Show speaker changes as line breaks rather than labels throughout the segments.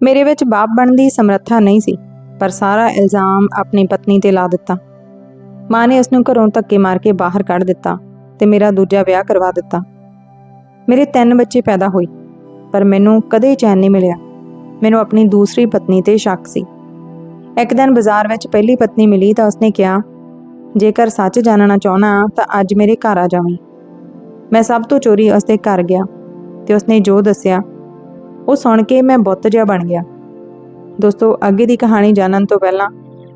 ਮੇਰੇ ਵਿੱਚ ਬਾਪ ਬਣਨ ਦੀ ਸਮਰੱਥਾ ਨਹੀਂ ਸੀ, ਪਰ ਸਾਰਾ ਇਲਜ਼ਾਮ ਆਪਣੀ ਪਤਨੀ ਤੇ ਲਾ ਦਿੱਤਾ। ਮਾਂ ਨੇ ਉਸ ਨੂੰ ਘਰੋਂ ਧੱਕੇ ਮਾਰ ਕੇ ਬਾਹਰ ਕੱਢ ਦਿੱਤਾ ਤੇ ਮੇਰਾ ਦੂਜਾ ਵਿਆਹ ਕਰਵਾ ਦਿੱਤਾ। ਮੇਰੇ ਤਿੰਨ ਬੱਚੇ ਪੈਦਾ ਹੋਏ, ਪਰ ਮੈਨੂੰ ਕਦੇ ਚੈਨ ਨਹੀਂ ਮਿਲਿਆ। ਮੈਨੂੰ ਆਪਣੀ ਦੂਸਰੀ ਪਤਨੀ ਤੇ ਸ਼ੱਕ ਸੀ। ਇੱਕ ਦਿਨ ਬਾਜ਼ਾਰ ਵਿੱਚ ਪਹਿਲੀ ਪਤਨੀ ਮਿਲੀ ਤਾਂ ਉਸਨੇ ਕਿਹਾ, ਜੇਕਰ ਸੱਚ ਜਾਣਨਾ ਚਾਹਣਾ ਤਾਂ ਅੱਜ ਮੇਰੇ ਘਰ ਆ ਜਾਵੀਂ। ਮੈਂ ਸਭ ਤੋਂ ਚੋਰੀ ਉਸਦੇ ਘਰ ਗਿਆ ਤੇ ਉਸਨੇ ਜੋ ਦੱਸਿਆ ਉਹ ਸੁਣ ਕੇ ਮੈਂ ਬੁੱਤ ਜਿਹਾ ਬਣ ਗਿਆ। ਦੋਸਤੋ, ਅੱਗੇ ਦੀ ਕਹਾਣੀ ਜਾਣਨ ਤੋਂ ਪਹਿਲਾਂ,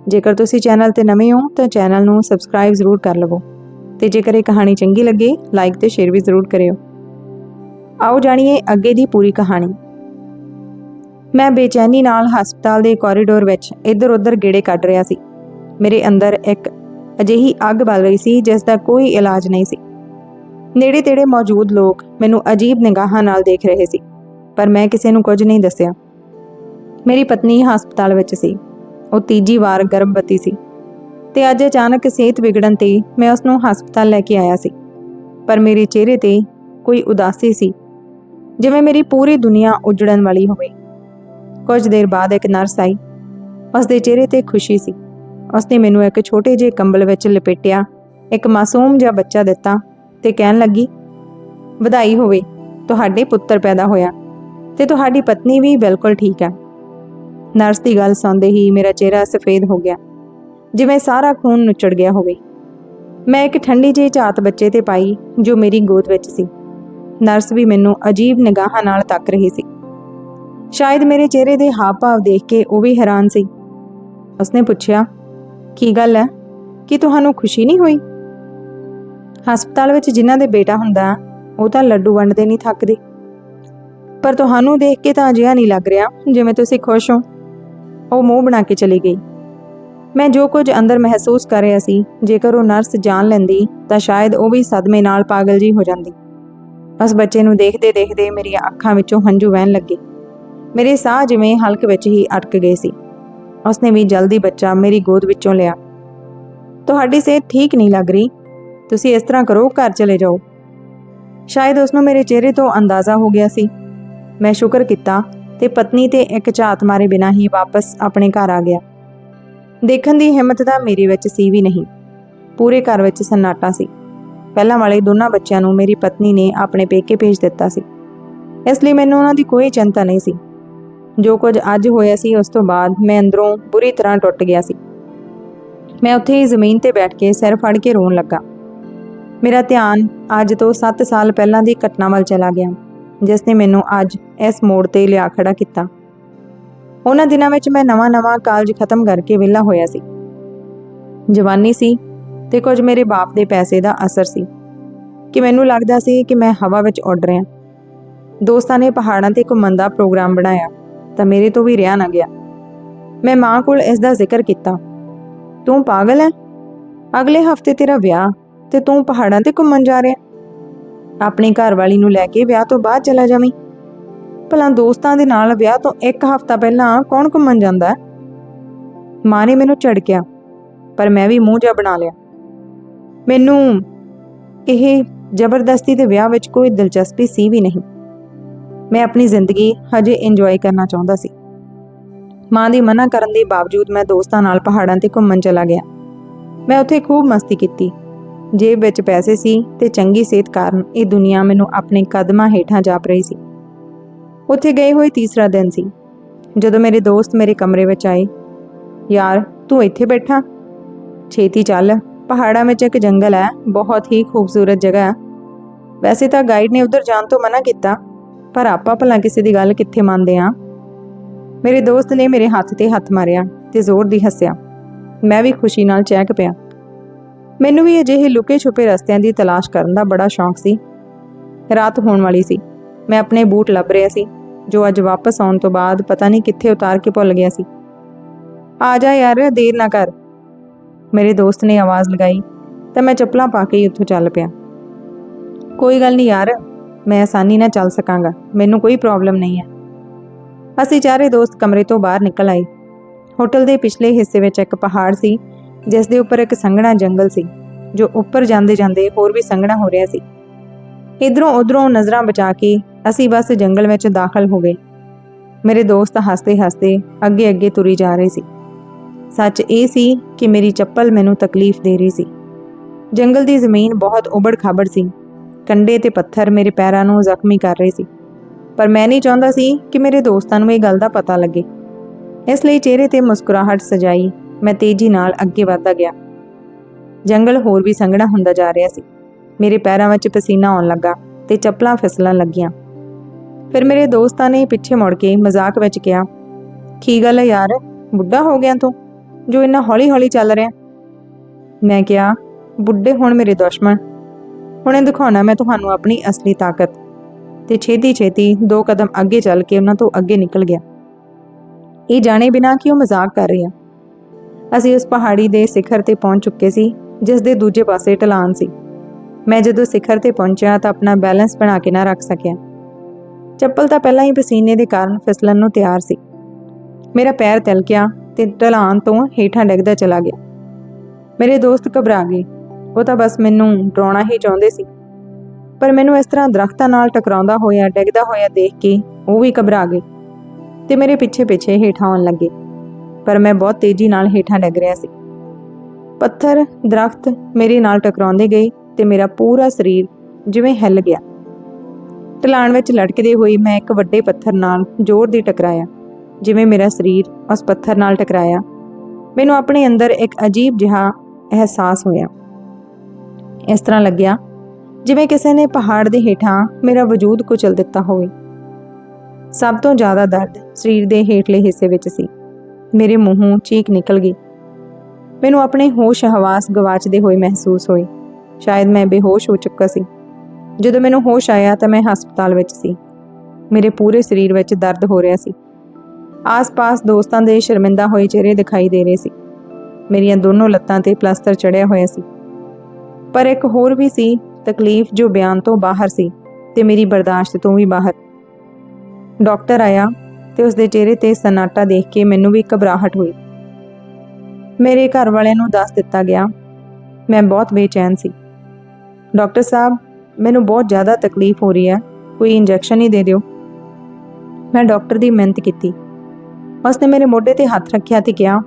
ਜੇਕਰ ਤੁਸੀਂ ਚੈਨਲ ਤੇ ਨਵੇਂ ਹੋ, ਤਾਂ ਚੈਨਲ ਨੂੰ ਸਬਸਕ੍ਰਾਈਬ ਜ਼ਰੂਰ ਕਰ ਲਵੋ। ਤੇ ਜੇਕਰ ਇਹ ਕਹਾਣੀ ਚੰਗੀ ਲੱਗੇ, ਲਾਈਕ ਤੇ ਸ਼ੇਅਰ ਵੀ ਜ਼ਰੂਰ ਕਰਿਓ। ਆਓ ਜਾਣੀਏ ਅੱਗੇ ਦੀ ਪੂਰੀ ਕਹਾਣੀ। ਮੈਂ ਬੇਚੈਨੀ ਨਾਲ ਹਸਪਤਾਲ ਦੇ ਕੋਰੀਡੋਰ ਵਿੱਚ ਇੱਧਰ-ਉੱਧਰ ਗੇੜੇ ਕੱਢ ਰਿਹਾ ਸੀ। ਮੇਰੇ ਅੰਦਰ ਇੱਕ ਅਜਿਹੀ ਅੱਗ ਬਲ ਰਹੀ ਸੀ, ਜਿਸ ਦਾ ਕੋਈ ਇਲਾਜ ਨਹੀਂ ਸੀ। ਨੇੜੇ ਤੇੜੇ ਮੌਜੂਦ ਲੋਕ ਮੈਨੂੰ ਅਜੀਬ ਨਿਗਾਹਾਂ ਨਾਲ ਦੇਖ ਰਹੇ ਸੀ। ਪਰ ਮੈਂ ਕਿਸੇ ਨੂੰ ਕੁਝ ਨਹੀਂ ਦੱਸਿਆ। ਮੇਰੀ ਪਤਨੀ ਹਸਪਤਾਲ ਵਿੱਚ ਸੀ। ਉਹ ਤੀਜੀ ਵਾਰ ਗਰਭਵਤੀ ਸੀ। ਤੇ ਅੱਜ ਅਚਾਨਕ ਸਿਹਤ ਵਿਗੜਨ ਤੇ ਮੈਂ ਉਸ ਨੂੰ ਹਸਪਤਾਲ ਲੈ ਕੇ ਆਇਆ ਸੀ। ਪਰ ਮੇਰੇ ਚਿਹਰੇ ਤੇ ਕੋਈ ਉਦਾਸੀ ਸੀ, ਜਿਵੇਂ ਮੇਰੀ ਪੂਰੀ ਦੁਨੀਆ ਉਜੜਨ ਵਾਲੀ ਹੋਵੇ। ਕੁਝ ਦੇਰ ਬਾਅਦ ਇੱਕ ਨਰਸ ਆਈ। ਉਸ ਦੇ ਚਿਹਰੇ ਤੇ ਖੁਸ਼ੀ ਸੀ। ਉਸਨੇ ਮੈਨੂੰ ਇੱਕ ਛੋਟੇ ਜਿਹੇ ਕੰਬਲ ਵਿੱਚ ਲਪੇਟਿਆ, ਇੱਕ ਮਾਸੂਮ ਜਿਹਾ ਬੱਚਾ ਦਿੱਤਾ ਤੇ ਕਹਿਣ ਲੱਗੀ, ਵਧਾਈ ਹੋਵੇ, ਤੁਹਾਡੇ ਪੁੱਤਰ ਪੈਦਾ ਹੋਇਆ। ਤੇ ਤੁਹਾਡੀ ਪਤਨੀ ਵੀ ਬਿਲਕੁਲ ਠੀਕ ਹੈ। ਨਰਸ ਦੀ ਗੱਲ ਸੁਣਦੇ ਹੀ ਮੇਰਾ ਚਿਹਰਾ ਸਫੇਦ ਹੋ ਗਿਆ, ਜਿਵੇਂ ਸਾਰਾ ਖੂਨ ਨੁਚੜ ਗਿਆ ਹੋਵੇ। ਮੈਂ ਇੱਕ ਠੰਡੀ ਜਿਹੀ ਝਾਤ ਬੱਚੇ ਤੇ ਪਾਈ, ਜੋ ਮੇਰੀ ਗੋਦ ਵਿੱਚ ਸੀ। ਨਰਸ ਵੀ ਮੈਨੂੰ ਅਜੀਬ ਨਿਗਾਹਾਂ ਨਾਲ ਤੱਕ ਰਹੀ ਸੀ। ਸ਼ਾਇਦ ਮੇਰੇ ਚਿਹਰੇ ਦੇ ਹਾਵ-ਭਾਵ ਦੇਖ ਕੇ ਉਹ ਵੀ ਹੈਰਾਨ ਸੀ। ਉਸਨੇ ਪੁੱਛਿਆ, ਕੀ ਗੱਲ ਹੈ? ਕਿ ਤੁਹਾਨੂੰ ਖੁਸ਼ੀ ਨਹੀਂ ਹੋਈ? ਹਸਪਤਾਲ ਵਿੱਚ ਜਿਨ੍ਹਾਂ ਦੇ ਬੇਟਾ ਹੁੰਦਾ, ਉਹ ਤਾਂ ਲੱਡੂ ਵੰਡਦੇ ਨਹੀਂ ਥੱਕਦੇ। ਪਰ ਤੁਹਾਨੂੰ ਦੇਖ ਕੇ ਤਾਂ ਅਜਿਹਾ ਨਹੀਂ ਲੱਗ ਰਿਹਾ ਜਿਵੇਂ ਤੁਸੀਂ ਖੁਸ਼ ਹੋ। ਉਹ ਮੂੰਹ ਬਣਾ ਕੇ ਚਲੀ ਗਈ। ਮੈਂ ਜੋ ਕੁਝ ਅੰਦਰ ਮਹਿਸੂਸ ਕਰ ਰਿਹਾ ਸੀ, ਜੇਕਰ ਉਹ ਨਰਸ ਜਾਣ ਲੈਂਦੀ, ਤਾਂ ਸ਼ਾਇਦ ਉਹ ਵੀ ਸਦਮੇ ਨਾਲ ਪਾਗਲ ਜੀ ਹੋ ਜਾਂਦੀ। ਉਸ ਬੱਚੇ ਨੂੰ ਦੇਖਦੇ ਦੇਖਦੇ ਮੇਰੀਆਂ ਅੱਖਾਂ ਵਿੱਚੋਂ ਹੰਝੂ ਵਹਿਣ ਲੱਗੇ। ਮੇਰੇ ਸਾਹ ਜਿਵੇਂ ਹਲਕ ਵਿੱਚ ਹੀ ਅਟਕ ਗਏ ਸੀ। ਉਸਨੇ ਵੀ ਜਲਦੀ ਬੱਚਾ ਮੇਰੀ ਗੋਦ ਵਿੱਚੋਂ ਲਿਆ। ਤੁਹਾਡੀ ਸਿਹਤ ਠੀਕ ਨਹੀਂ ਲੱਗ ਰਹੀ। ਤੁਸੀਂ ਇਸ ਤਰ੍ਹਾਂ ਕਰੋ, ਘਰ ਚਲੇ ਜਾਓ। ਸ਼ਾਇਦ ਉਸ ਨੂੰ ਮੇਰੇ ਚਿਹਰੇ ਤੋਂ ਅੰਦਾਜ਼ਾ ਹੋ ਗਿਆ ਸੀ। ਮੈਂ ਸ਼ੁਕਰ ਕੀਤਾ ਤੇ ਪਤਨੀ ਤੇ ਇੱਕ ਝਾਤ ਮਾਰੇ ਬਿਨਾਂ ਹੀ ਵਾਪਸ ਆਪਣੇ ਘਰ ਆ ਗਿਆ। ਦੇਖਣ ਦੀ ਹਿੰਮਤ ਤਾਂ ਮੇਰੇ ਵਿੱਚ ਸੀ ਵੀ ਨਹੀਂ। ਪੂਰੇ ਘਰ ਵਿੱਚ ਸਨਾਟਾ ਸੀ। ਪਹਿਲਾਂ ਵਾਲੇ ਦੋਨਾਂ ਬੱਚਿਆਂ ਨੂੰ ਮੇਰੀ ਪਤਨੀ ਨੇ ਆਪਣੇ ਪੇਕੇ ਭੇਜ ਦਿੱਤਾ ਸੀ। ਇਸ ਲਈ ਮੈਨੂੰ ਉਹਨਾਂ ਦੀ ਕੋਈ ਚਿੰਤਾ ਨਹੀਂ ਸੀ। ਜੋ ਕੁਝ ਅੱਜ ਹੋਇਆ ਸੀ, ਉਸ ਤੋਂ ਬਾਅਦ ਮੈਂ ਅੰਦਰੋਂ ਬੁਰੀ ਤਰ੍ਹਾਂ ਟੁੱਟ ਗਿਆ ਸੀ। ਮੈਂ ਉੱਥੇ ਹੀ ਜ਼ਮੀਨ ਤੇ ਬੈਠ ਕੇ ਸਿਰ ਫੜ ਕੇ ਰੋਣ ਲੱਗਾ। ਮੇਰਾ ਧਿਆਨ ਅੱਜ ਤੋਂ 7 ਸਾਲ ਪਹਿਲਾਂ ਦੀ ਘਟਨਾ ਵੱਲ ਚਲਾ ਗਿਆ। ਜਿਸ ਨੇ ਮੈਨੂੰ ਅੱਜ ਇਸ ਮੋੜ ਤੇ ਲਿਆ ਖੜਾ ਕੀਤਾ। ਉਹਨਾਂ ਦਿਨਾਂ ਵਿੱਚ ਮੈਂ ਨਵਾਂ-ਨਵਾਂ ਕਾਲਜ ਖਤਮ ਕਰਕੇ ਵਿਹਲਾ ਹੋਇਆ ਸੀ। ਜਵਾਨੀ ਸੀ ਤੇ ਕੁਝ ਮੇਰੇ ਬਾਪ ਦੇ ਪੈਸੇ ਦਾ ਅਸਰ ਸੀ ਕਿ ਮੈਨੂੰ ਲੱਗਦਾ ਸੀ ਕਿ ਮੈਂ ਹਵਾ ਵਿੱਚ ਉੱਡ ਰਿਹਾ। ਦੋਸਤਾਂ ਨੇ ਪਹਾੜਾਂ ਤੇ ਘੁੰਮਣ ਦਾ ਪ੍ਰੋਗਰਾਮ ਬਣਾਇਆ ਤਾਂ ਮੇਰੇ ਤੋਂ ਵੀ ਰਿਹਾ ਨਾ ਗਿਆ। ਮੈਂ ਮਾਂ ਕੋਲ ਇਸ ਦਾ ਜ਼ਿਕਰ ਕੀਤਾ। ਤੂੰ ਪਾਗਲ ਹੈ ਅਗਲੇ ਹਫ਼ਤੇ ਤੇਰਾ ਵਿਆਹ ਤੇ ਤੂੰ ਪਹਾੜਾਂ ਤੇ ਘੁੰਮਣ ਜਾ ਰਿਹਾ? ਆਪਣੀ ਘਰਵਾਲੀ ਨੂੰ ਲੈ ਕੇ ਵਿਆਹ ਤੋਂ ਬਾਅਦ ਚਲਾ ਜਾਵੀਂ। ਭਲਾ ਦੋਸਤਾਂ ਦੇ ਨਾਲ ਵਿਆਹ ਤੋਂ ਇੱਕ ਹਫ਼ਤਾ ਪਹਿਲਾਂ ਕੌਣ ਘੁੰਮਣ ਜਾਂਦਾ? ਹੈ ਮਾਂ ਨੇ ਮੈਨੂੰ ਝੜਕਿਆ, ਪਰ ਮੈਂ ਵੀ ਮੂੰਹ ਜਿਹਾ ਬਣਾ ਲਿਆ। ਮੈਨੂੰ ਇਹ ਜ਼ਬਰਦਸਤੀ ਦੇ ਵਿਆਹ ਵਿੱਚ ਕੋਈ ਦਿਲਚਸਪੀ ਸੀ ਵੀ ਨਹੀਂ। ਮੈਂ ਆਪਣੀ ਜ਼ਿੰਦਗੀ ਹਜੇ ਇੰਜੋਏ ਕਰਨਾ ਚਾਹੁੰਦਾ ਸੀ। ਮਾਂ ਦੀ ਮਨਾ ਕਰਨ ਦੇ ਬਾਵਜੂਦ ਮੈਂ ਦੋਸਤਾਂ ਨਾਲ ਪਹਾੜਾਂ ਤੇ ਘੁੰਮਣ ਚਲਾ ਗਿਆ। ਮੈਂ ਉੱਥੇ ਖੂਬ ਮਸਤੀ ਕੀਤੀ। ਜੇਬ ਵਿੱਚ ਪੈਸੇ ਸੀ ਤੇ ਚੰਗੀ ਸਿਹਤ ਕਾਰਨ ਇਹ ਦੁਨੀਆ ਮੈਨੂੰ ਆਪਣੇ ਕਦਮਾਂ ਹੇਠਾਂ ਜਾਪ ਰਹੀ ਸੀ। ਉੱਥੇ ਗਏ ਹੋਏ ਤੀਸਰਾ ਦਿਨ ਸੀ। ਜਦੋਂ ਮੇਰੇ ਦੋਸਤ ਮੇਰੇ ਕਮਰੇ ਵਿੱਚ ਆਏ, ਯਾਰ, ਤੂੰ ਇੱਥੇ ਬੈਠਾ? ਛੇਤੀ ਚੱਲ। ਪਹਾੜਾਂ ਵਿੱਚ ਇੱਕ ਜੰਗਲ ਹੈ, ਬਹੁਤ ਹੀ ਖੂਬਸੂਰਤ ਜਗ੍ਹਾ ਹੈ। ਵੈਸੇ ਤਾਂ ਗਾਈਡ ਨੇ ਉਧਰ ਜਾਣ ਤੋਂ ਮਨਾ ਕੀਤਾ, ਪਰ ਆਪਾਂ ਭਲਾ ਕਿਸੇ ਦੀ ਗੱਲ ਕਿੱਥੇ ਮੰਨਦੇ ਆ? ਮੇਰੇ ਦੋਸਤ ਨੇ ਮੇਰੇ ਹੱਥ ਤੇ ਹੱਥ ਮਾਰਿਆ ਤੇ ਜ਼ੋਰ ਦੀ ਹੱਸਿਆ। ਮੈਂ ਵੀ ਖੁਸ਼ੀ ਨਾਲ ਚਹਿਕ ਪਿਆ। ਮੈਨੂੰ ਵੀ ਅਜਿਹੇ ਲੁਕੇ ਛੁਪੇ ਰਸਤਿਆਂ ਦੀ ਤਲਾਸ਼ ਕਰਨ ਦਾ ਬੜਾ ਸ਼ੌਂਕ ਸੀ। ਰਾਤ ਹੋਣ ਵਾਲੀ ਸੀ। ਮੈਂ ਆਪਣੇ ਬੂਟ ਲੱਭ ਰਿਹਾ ਸੀ, ਜੋ ਅੱਜ ਵਾਪਸ ਆਉਣ ਤੋਂ ਬਾਅਦ ਪਤਾ ਨਹੀਂ ਕਿੱਥੇ ਉਤਾਰ ਕੇ ਭੁੱਲ ਗਿਆ ਸੀ। ਆ ਜਾ ਯਾਰ, ਦੇਰ ਨਾ ਕਰ। ਮੇਰੇ ਦੋਸਤ ਨੇ ਆਵਾਜ਼ ਲਗਾਈ, ਤਾਂ ਮੈਂ ਚੱਪਲਾਂ ਪਾ ਕੇ ਹੀ ਉੱਥੋਂ ਚੱਲ ਪਿਆ। ਕੋਈ ਗੱਲ ਨਹੀਂ ਯਾਰ, ਮੈਂ ਆਸਾਨੀ ਨਾਲ ਚੱਲ ਸਕਾਂਗਾ, ਮੈਨੂੰ ਕੋਈ ਪ੍ਰੋਬਲਮ ਨਹੀਂ ਹੈ। ਅਸੀਂ ਚਾਰੇ ਦੋਸਤ ਕਮਰੇ ਤੋਂ ਬਾਹਰ ਨਿਕਲ ਆਏ। ਹੋਟਲ ਦੇ ਪਿਛਲੇ ਹਿੱਸੇ ਵਿੱਚ ਇੱਕ ਪਹਾੜ ਸੀ ਜਿਸ ਦੇ ਉੱਪਰ ਇੱਕ ਸੰਘਣਾ ਜੰਗਲ ਸੀ, ਜੋ ਉੱਪਰ ਜਾਂਦੇ ਜਾਂਦੇ ਹੋਰ ਵੀ ਸੰਘਣਾ ਹੋ ਰਿਹਾ ਸੀ। ਇਧਰੋਂ ਉਧਰੋਂ ਨਜ਼ਰਾਂ ਬਚਾ ਕੇ ਅਸੀਂ ਬਸ ਜੰਗਲ ਵਿੱਚ ਦਾਖਲ ਹੋ ਗਏ। ਮੇਰੇ ਦੋਸਤ ਹੱਸਦੇ-ਹੱਸਦੇ ਅੱਗੇ-ਅੱਗੇ ਤੁਰੀ ਜਾ ਰਹੇ ਸੀ। ਸੱਚ ਇਹ ਸੀ ਕਿ ਮੇਰੀ ਚੱਪਲ ਮੈਨੂੰ ਤਕਲੀਫ ਦੇ ਰਹੀ ਸੀ। ਜੰਗਲ ਦੀ ਜ਼ਮੀਨ ਬਹੁਤ ਉਬੜ-ਖਾਬੜ ਸੀ। ਕੰਡੇ ਤੇ ਪੱਥਰ ਮੇਰੇ ਪੈਰਾਂ ਨੂੰ ਜ਼ਖਮੀ ਕਰ ਰਹੇ ਸੀ। ਪਰ ਮੈਂ ਨਹੀਂ ਚਾਹੁੰਦਾ ਸੀ ਕਿ ਮੇਰੇ ਦੋਸਤਾਂ ਨੂੰ ਇਹ ਗੱਲ ਦਾ ਪਤਾ ਲੱਗੇ। ਇਸ ਲਈ ਚਿਹਰੇ ਤੇ ਮੁਸਕਰਾਹਟ ਸਜਾਈ ਮੈਂ ਤੇਜ਼ੀ ਨਾਲ ਅੱਗੇ ਵਧਦਾ ਗਿਆ। ਜੰਗਲ ਹੋਰ ਵੀ ਸੰਘਣਾ ਹੁੰਦਾ ਜਾ ਰਿਹਾ ਸੀ। ਮੇਰੇ ਪੈਰਾਂ ਵਿੱਚ ਪਸੀਨਾ ਆਉਣ ਲੱਗਾ ਤੇ ਚੱਪਲਾਂ ਫਿਸਲਣ ਲੱਗੀਆਂ। ਫਿਰ ਮੇਰੇ ਦੋਸਤਾਂ ਨੇ ਪਿੱਛੇ ਮੁੜ ਕੇ ਮਜ਼ਾਕ ਵਿੱਚ ਕਿਹਾ, ਕੀ ਗੱਲ ਹੈ ਯਾਰ, ਬੁੱਢਾ ਹੋ ਗਿਆ ਤੂੰ, ਜੋ ਇੰਨਾ ਹੌਲੀ-ਹੌਲੀ ਚੱਲ ਰਿਹਾ? ਮੈਂ ਕਿਹਾ, ਬੁੱਢੇ ਹੁਣ ਮੇਰੇ ਦੁਸ਼ਮਣ। ਹੁਣੇ ਦਿਖਾਉਣਾ ਮੈਂ ਤੁਹਾਨੂੰ ਆਪਣੀ ਅਸਲੀ ਤਾਕਤ। ਤੇ ਛੇਤੀ-ਛੇਤੀ ਦੋ ਕਦਮ ਅੱਗੇ ਚੱਲ ਕੇ ਉਹਨਾਂ ਤੋਂ ਅੱਗੇ ਨਿਕਲ ਗਿਆ। ਇਹ ਜਾਣੇ ਬਿਨਾ ਕਿ ਉਹ ਮਜ਼ਾਕ ਕਰ ਰਿਹਾ ਅਸੀਂ ਉਸ ਪਹਾੜੀ ਦੇ ਸਿਖਰ ਤੇ ਪਹੁੰਚ ਚੁੱਕੇ ਸੀ, ਜਿਸ ਦੇ ਦੂਜੇ ਪਾਸੇ ਢਲਾਨ ਸੀ। ਮੈਂ ਜਦੋਂ ਸਿਖਰ ਤੇ ਪਹੁੰਚਿਆ ਤਾਂ ਆਪਣਾ ਬੈਲੈਂਸ ਬਣਾ ਕੇ ਨਾ ਰੱਖ ਸਕਿਆ। ਚੱਪਲ ਤਾਂ ਪਹਿਲਾਂ ਹੀ ਪਸੀਨੇ ਦੇ ਕਾਰਨ ਫਿਸਲਣ ਨੂੰ ਤਿਆਰ ਸੀ। ਮੇਰਾ ਪੈਰ ਤਿਲਕਿਆ ਤੇ ਢਲਾਨ ਤੋਂ ਹੇਠਾਂ ਡਿੱਗਦਾ ਚਲਾ ਗਿਆ। ਮੇਰੇ ਦੋਸਤ ਘਬਰਾ ਗਏ। ਉਹ ਤਾਂ ਬਸ ਮੈਨੂੰ ਡਰਾਉਣਾ ਹੀ ਚਾਹੁੰਦੇ ਸੀ। ਪਰ ਮੈਨੂੰ ਇਸ ਤਰ੍ਹਾਂ ਦਰਖਤਾਂ ਨਾਲ ਟਕਰਾਉਂਦਾ ਹੋਇਆ, ਡਿੱਗਦਾ ਹੋਇਆ ਦੇਖ ਕੇ ਉਹ ਵੀ ਘਬਰਾ ਗਏ ਤੇ ਮੇਰੇ ਪਿੱਛੇ ਪਿੱਛੇ ਹੇਠਾਂ ਆਉਣ ਲੱਗੇ। ਪਰ ਮੈਂ ਬਹੁਤ ਤੇਜ਼ੀ ਨਾਲ ਹੇਠਾਂ ਡਿੱਗ ਰਿਹਾ ਸੀ। ਪੱਥਰ, ਦਰਖਤ ਮੇਰੇ ਨਾਲ ਟਕਰਾਉਂਦੇ ਗਏ ਤੇ ਮੇਰਾ ਪੂਰਾ ਸਰੀਰ ਜਿਵੇਂ ਹਿੱਲ ਗਿਆ। ਢਲਾਣ ਵਿੱਚ ਲਟਕਦੇ ਹੋਏ ਮੈਂ ਇੱਕ ਵੱਡੇ ਪੱਥਰ ਨਾਲ ਜ਼ੋਰ ਦੀ ਟਕਰਾਇਆ, ਜਿਵੇਂ ਮੇਰਾ ਸਰੀਰ ਉਸ ਪੱਥਰ ਨਾਲ ਟਕਰਾਇਆ। ਮੈਨੂੰ ਆਪਣੇ ਅੰਦਰ ਇੱਕ ਅਜੀਬ ਜਿਹਾ ਅਹਿਸਾਸ ਹੋਇਆ। ਇਸ ਤਰ੍ਹਾਂ ਲੱਗਿਆ ਜਿਵੇਂ ਕਿਸੇ ਨੇ ਪਹਾੜ ਦੇ ਹੇਠਾਂ ਮੇਰਾ ਵਜੂਦ ਕੁਚਲ ਦਿੱਤਾ ਹੋਵੇ। ਸਭ ਤੋਂ ਜ਼ਿਆਦਾ ਦਰਦ ਸਰੀਰ ਦੇ ਹੇਠਲੇ ਹਿੱਸੇ ਵਿੱਚ ਸੀ। ਮੇਰੇ ਮੂੰਹੋਂ ਚੀਕ ਨਿਕਲ ਗਈ। ਮੈਨੂੰ ਆਪਣੇ ਹੋਸ਼ ਹਵਾਸ ਗਵਾਚਦੇ ਹੋਏ ਮਹਿਸੂਸ ਹੋਏ ਸ਼ਾਇਦ ਮੈਂ ਬੇਹੋਸ਼ ਹੋ ਚੁੱਕਾ ਸੀ। ਜਦੋਂ ਮੈਨੂੰ ਹੋਸ਼ ਆਇਆ ਤਾਂ ਮੈਂ ਹਸਪਤਾਲ ਵਿੱਚ ਸੀ। ਮੇਰੇ ਪੂਰੇ ਸਰੀਰ ਵਿੱਚ ਦਰਦ ਹੋ ਰਿਹਾ ਸੀ। ਆਸ-ਪਾਸ ਦੋਸਤਾਂ ਦੇ ਸ਼ਰਮਿੰਦਾ ਹੋਏ ਚਿਹਰੇ ਦਿਖਾਈ ਦੇ ਰਹੇ ਸੀ। ਮੇਰੀਆਂ ਦੋਨੋਂ ਲੱਤਾਂ ਤੇ ਪਲਾਸਟਰ ਚੜਿਆ ਹੋਇਆ ਸੀ। ਪਰ ਇੱਕ ਹੋਰ ਵੀ ਸੀ, ਤਕਲੀਫ ਜੋ ਬਿਆਨ ਤੋਂ ਬਾਹਰ ਸੀ ਤੇ ਮੇਰੀ ਬਰਦਾਸ਼ਤ ਤੋਂ ਵੀ ਬਾਹਰ। ਡਾਕਟਰ ਆਇਆ ਤੇ ਉਸ ਦੇ ਚਿਹਰੇ ਤੇ ਸਨਾਟਾ ਦੇਖ ਕੇ ਮੈਨੂੰ ਵੀ ਘਬਰਾਹਟ ਹੋਈ। ਮੇਰੇ ਘਰ ਵਾਲਿਆਂ ਨੂੰ ਦੱਸ ਦਿੱਤਾ ਗਿਆ, ਮੈਂ ਬਹੁਤ ਬੇਚੈਨ ਸੀ। ਡਾਕਟਰ ਸਾਹਿਬ, ਮੈਨੂੰ ਬਹੁਤ ਜ਼ਿਆਦਾ ਤਕਲੀਫ ਹੋ ਰਹੀ ਹੈ, ਕੋਈ ਇੰਜੈਕਸ਼ਨ ਹੀ ਦੇ ਦਿਓ। ਮੈਂ ਡਾਕਟਰ ਦੀ ਮਿਹਨਤ ਕੀਤੀ। ਉਸਨੇ ਮੇਰੇ ਮੋਢੇ ਤੇ ਹੱਥ ਰੱਖਿਆ ਤੇ ਕਿਹਾ,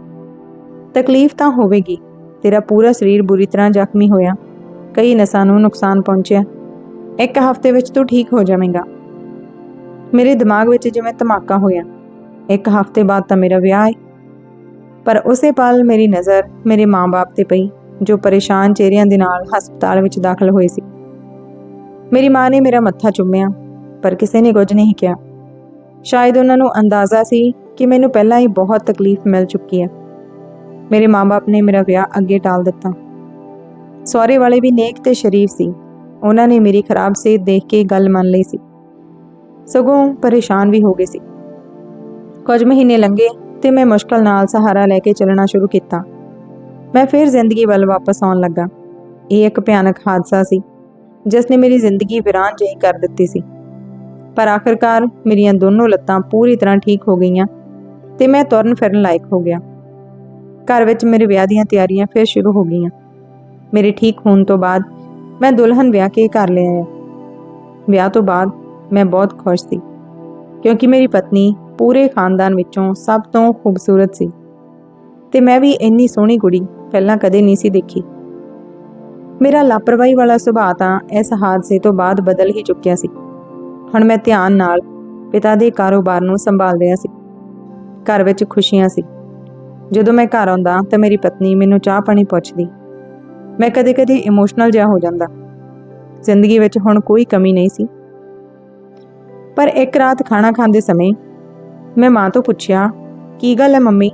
ਤਕਲੀਫ ਤਾਂ ਹੋਵੇਗੀ, ਤੇਰਾ ਪੂਰਾ ਸਰੀਰ ਬੁਰੀ ਤਰ੍ਹਾਂ ਜ਼ਖਮੀ ਹੋਇਆ, ਕਈ ਨਸਾਂ ਨੂੰ ਨੁਕਸਾਨ ਪਹੁੰਚਿਆ। ਇੱਕ ਹਫ਼ਤੇ ਵਿੱਚ ਤੂੰ ਠੀਕ ਹੋ ਜਾਵੇਂਗਾ। ਮੇਰੇ ਦਿਮਾਗ ਵਿੱਚ ਜਿਵੇਂ ਧਮਾਕਾ ਹੋਇਆ। ਇੱਕ ਹਫ਼ਤੇ ਬਾਅਦ ਤਾਂ ਮੇਰਾ ਵਿਆਹ ਹੈ। ਪਰ ਉਸੇ ਪਲ ਮੇਰੀ ਨਜ਼ਰ ਮੇਰੇ ਮਾਂ-ਬਾਪ ਤੇ ਪਈ, ਜੋ ਪਰੇਸ਼ਾਨ ਚਿਹਰਿਆਂ ਦੇ ਨਾਲ ਹਸਪਤਾਲ ਵਿੱਚ ਦਾਖਲ ਹੋਏ ਸੀ। ਮੇਰੀ ਮਾਂ ਨੇ ਮੇਰਾ ਮੱਥਾ ਚੁੰਮਿਆ, ਪਰ ਕਿਸੇ ਨੇ ਕੁਝ ਨਹੀਂ ਕਿਹਾ। ਸ਼ਾਇਦ ਉਹਨਾਂ ਨੂੰ ਅੰਦਾਜ਼ਾ ਸੀ ਕਿ ਮੈਨੂੰ ਪਹਿਲਾਂ ਹੀ ਬਹੁਤ ਤਕਲੀਫ ਮਿਲ ਚੁੱਕੀ ਹੈ। ਮੇਰੇ ਮਾਂ-ਬਾਪ ਨੇ ਮੇਰਾ ਵਿਆਹ ਅੱਗੇ ਟਾਲ ਦਿੱਤਾ। ਸਹੁਰੇ ਵਾਲੇ ਵੀ ਨੇਕ ਤੇ ਸ਼ਰੀਫ ਸੀ। ਉਹਨਾਂ ਨੇ ਮੇਰੀ ਖਰਾਬ ਸਿਹਤ ਦੇਖ ਕੇ ਗੱਲ ਮੰਨ ਲਈ ਸੀ। ਸਗੋਂ ਪਰੇਸ਼ਾਨ ਵੀ ਹੋ ਗਏ ਸੀ। ਕੁਝ ਮਹੀਨੇ ਲੰਘੇ ਤੇ ਮੈਂ ਮੁਸ਼ਕਲ ਨਾਲ ਸਹਾਰਾ ਲੈ ਕੇ ਚੱਲਣਾ ਸ਼ੁਰੂ ਕੀਤਾ। ਮੈਂ ਫਿਰ ਜ਼ਿੰਦਗੀ ਵੱਲ ਵਾਪਸ ਆਉਣ ਲੱਗਾ। ਇਹ ਇੱਕ ਭਿਆਨਕ ਹਾਦਸਾ ਸੀ, ਜਿਸ ਨੇ ਮੇਰੀ ਜ਼ਿੰਦਗੀ ਵਿਰਾਨ ਜਿਹੀ ਕਰ ਦਿੱਤੀ ਸੀ। ਪਰ ਆਖਰਕਾਰ ਮੇਰੀਆਂ ਦੋਨੋਂ ਲੱਤਾਂ ਪੂਰੀ ਤਰ੍ਹਾਂ ਠੀਕ ਹੋ ਗਈਆਂ ਤੇ ਮੈਂ ਤੁਰਨ ਫਿਰਨ ਲਾਇਕ ਹੋ ਗਿਆ। ਘਰ ਵਿੱਚ ਮੇਰੇ ਵਿਆਹ ਦੀਆਂ ਤਿਆਰੀਆਂ ਫਿਰ ਸ਼ੁਰੂ ਹੋ ਗਈਆਂ। ਮੇਰੇ ਠੀਕ ਹੋਣ ਤੋਂ ਬਾਅਦ ਮੈਂ ਦੁਲਹਨ ਵਿਆਹ ਕੇ ਘਰ ਲੈ ਆਇਆ। ਵਿਆਹ ਤੋਂ ਬਾਅਦ ਮੈਂ ਬਹੁਤ ਖੁਸ਼ ਸੀ, ਕਿਉਂਕਿ ਮੇਰੀ ਪਤਨੀ ਪੂਰੇ ਖਾਨਦਾਨ ਵਿੱਚੋਂ ਸਭ ਤੋਂ ਖੂਬਸੂਰਤ ਸੀ ਤੇ ਮੈਂ ਵੀ ਇੰਨੀ ਸੋਹਣੀ ਕੁੜੀ ਪਹਿਲਾਂ ਕਦੇ ਨਹੀਂ ਸੀ ਦੇਖੀ। ਮੇਰਾ ਲਾਪਰਵਾਹੀ ਵਾਲਾ ਸੁਭਾਅ ਤਾਂ ਇਸ ਹਾਦਸੇ ਤੋਂ ਬਾਅਦ ਬਦਲ ਹੀ ਚੁੱਕਿਆ ਸੀ। ਹੁਣ ਮੈਂ ਧਿਆਨ ਨਾਲ ਪਿਤਾ ਦੇ ਕਾਰੋਬਾਰ ਨੂੰ ਸੰਭਾਲ ਰਿਹਾ ਸੀ। ਘਰ ਵਿੱਚ ਖੁਸ਼ੀਆਂ ਸੀ। ਜਦੋਂ ਮੈਂ ਘਰ ਆਉਂਦਾ ਤਾਂ ਮੇਰੀ ਪਤਨੀ ਮੈਨੂੰ ਚਾਹ ਪਾਣੀ ਪੁੱਛਦੀ। ਮੈਂ ਕਦੇ-ਕਦੇ ਇਮੋਸ਼ਨਲ ਜਿਹਾ ਹੋ ਜਾਂਦਾ। ਜ਼ਿੰਦਗੀ ਵਿੱਚ ਹੁਣ ਕੋਈ ਕਮੀ ਨਹੀਂ ਸੀ। ਪਰ ਇੱਕ ਰਾਤ ਖਾਣਾ ਖਾਂਦੇ ਸਮੇਂ ਮੈਂ ਮਾਂ ਤੋਂ ਪੁੱਛਿਆ, ਕੀ ਗੱਲ ਹੈ ਮੰਮੀ?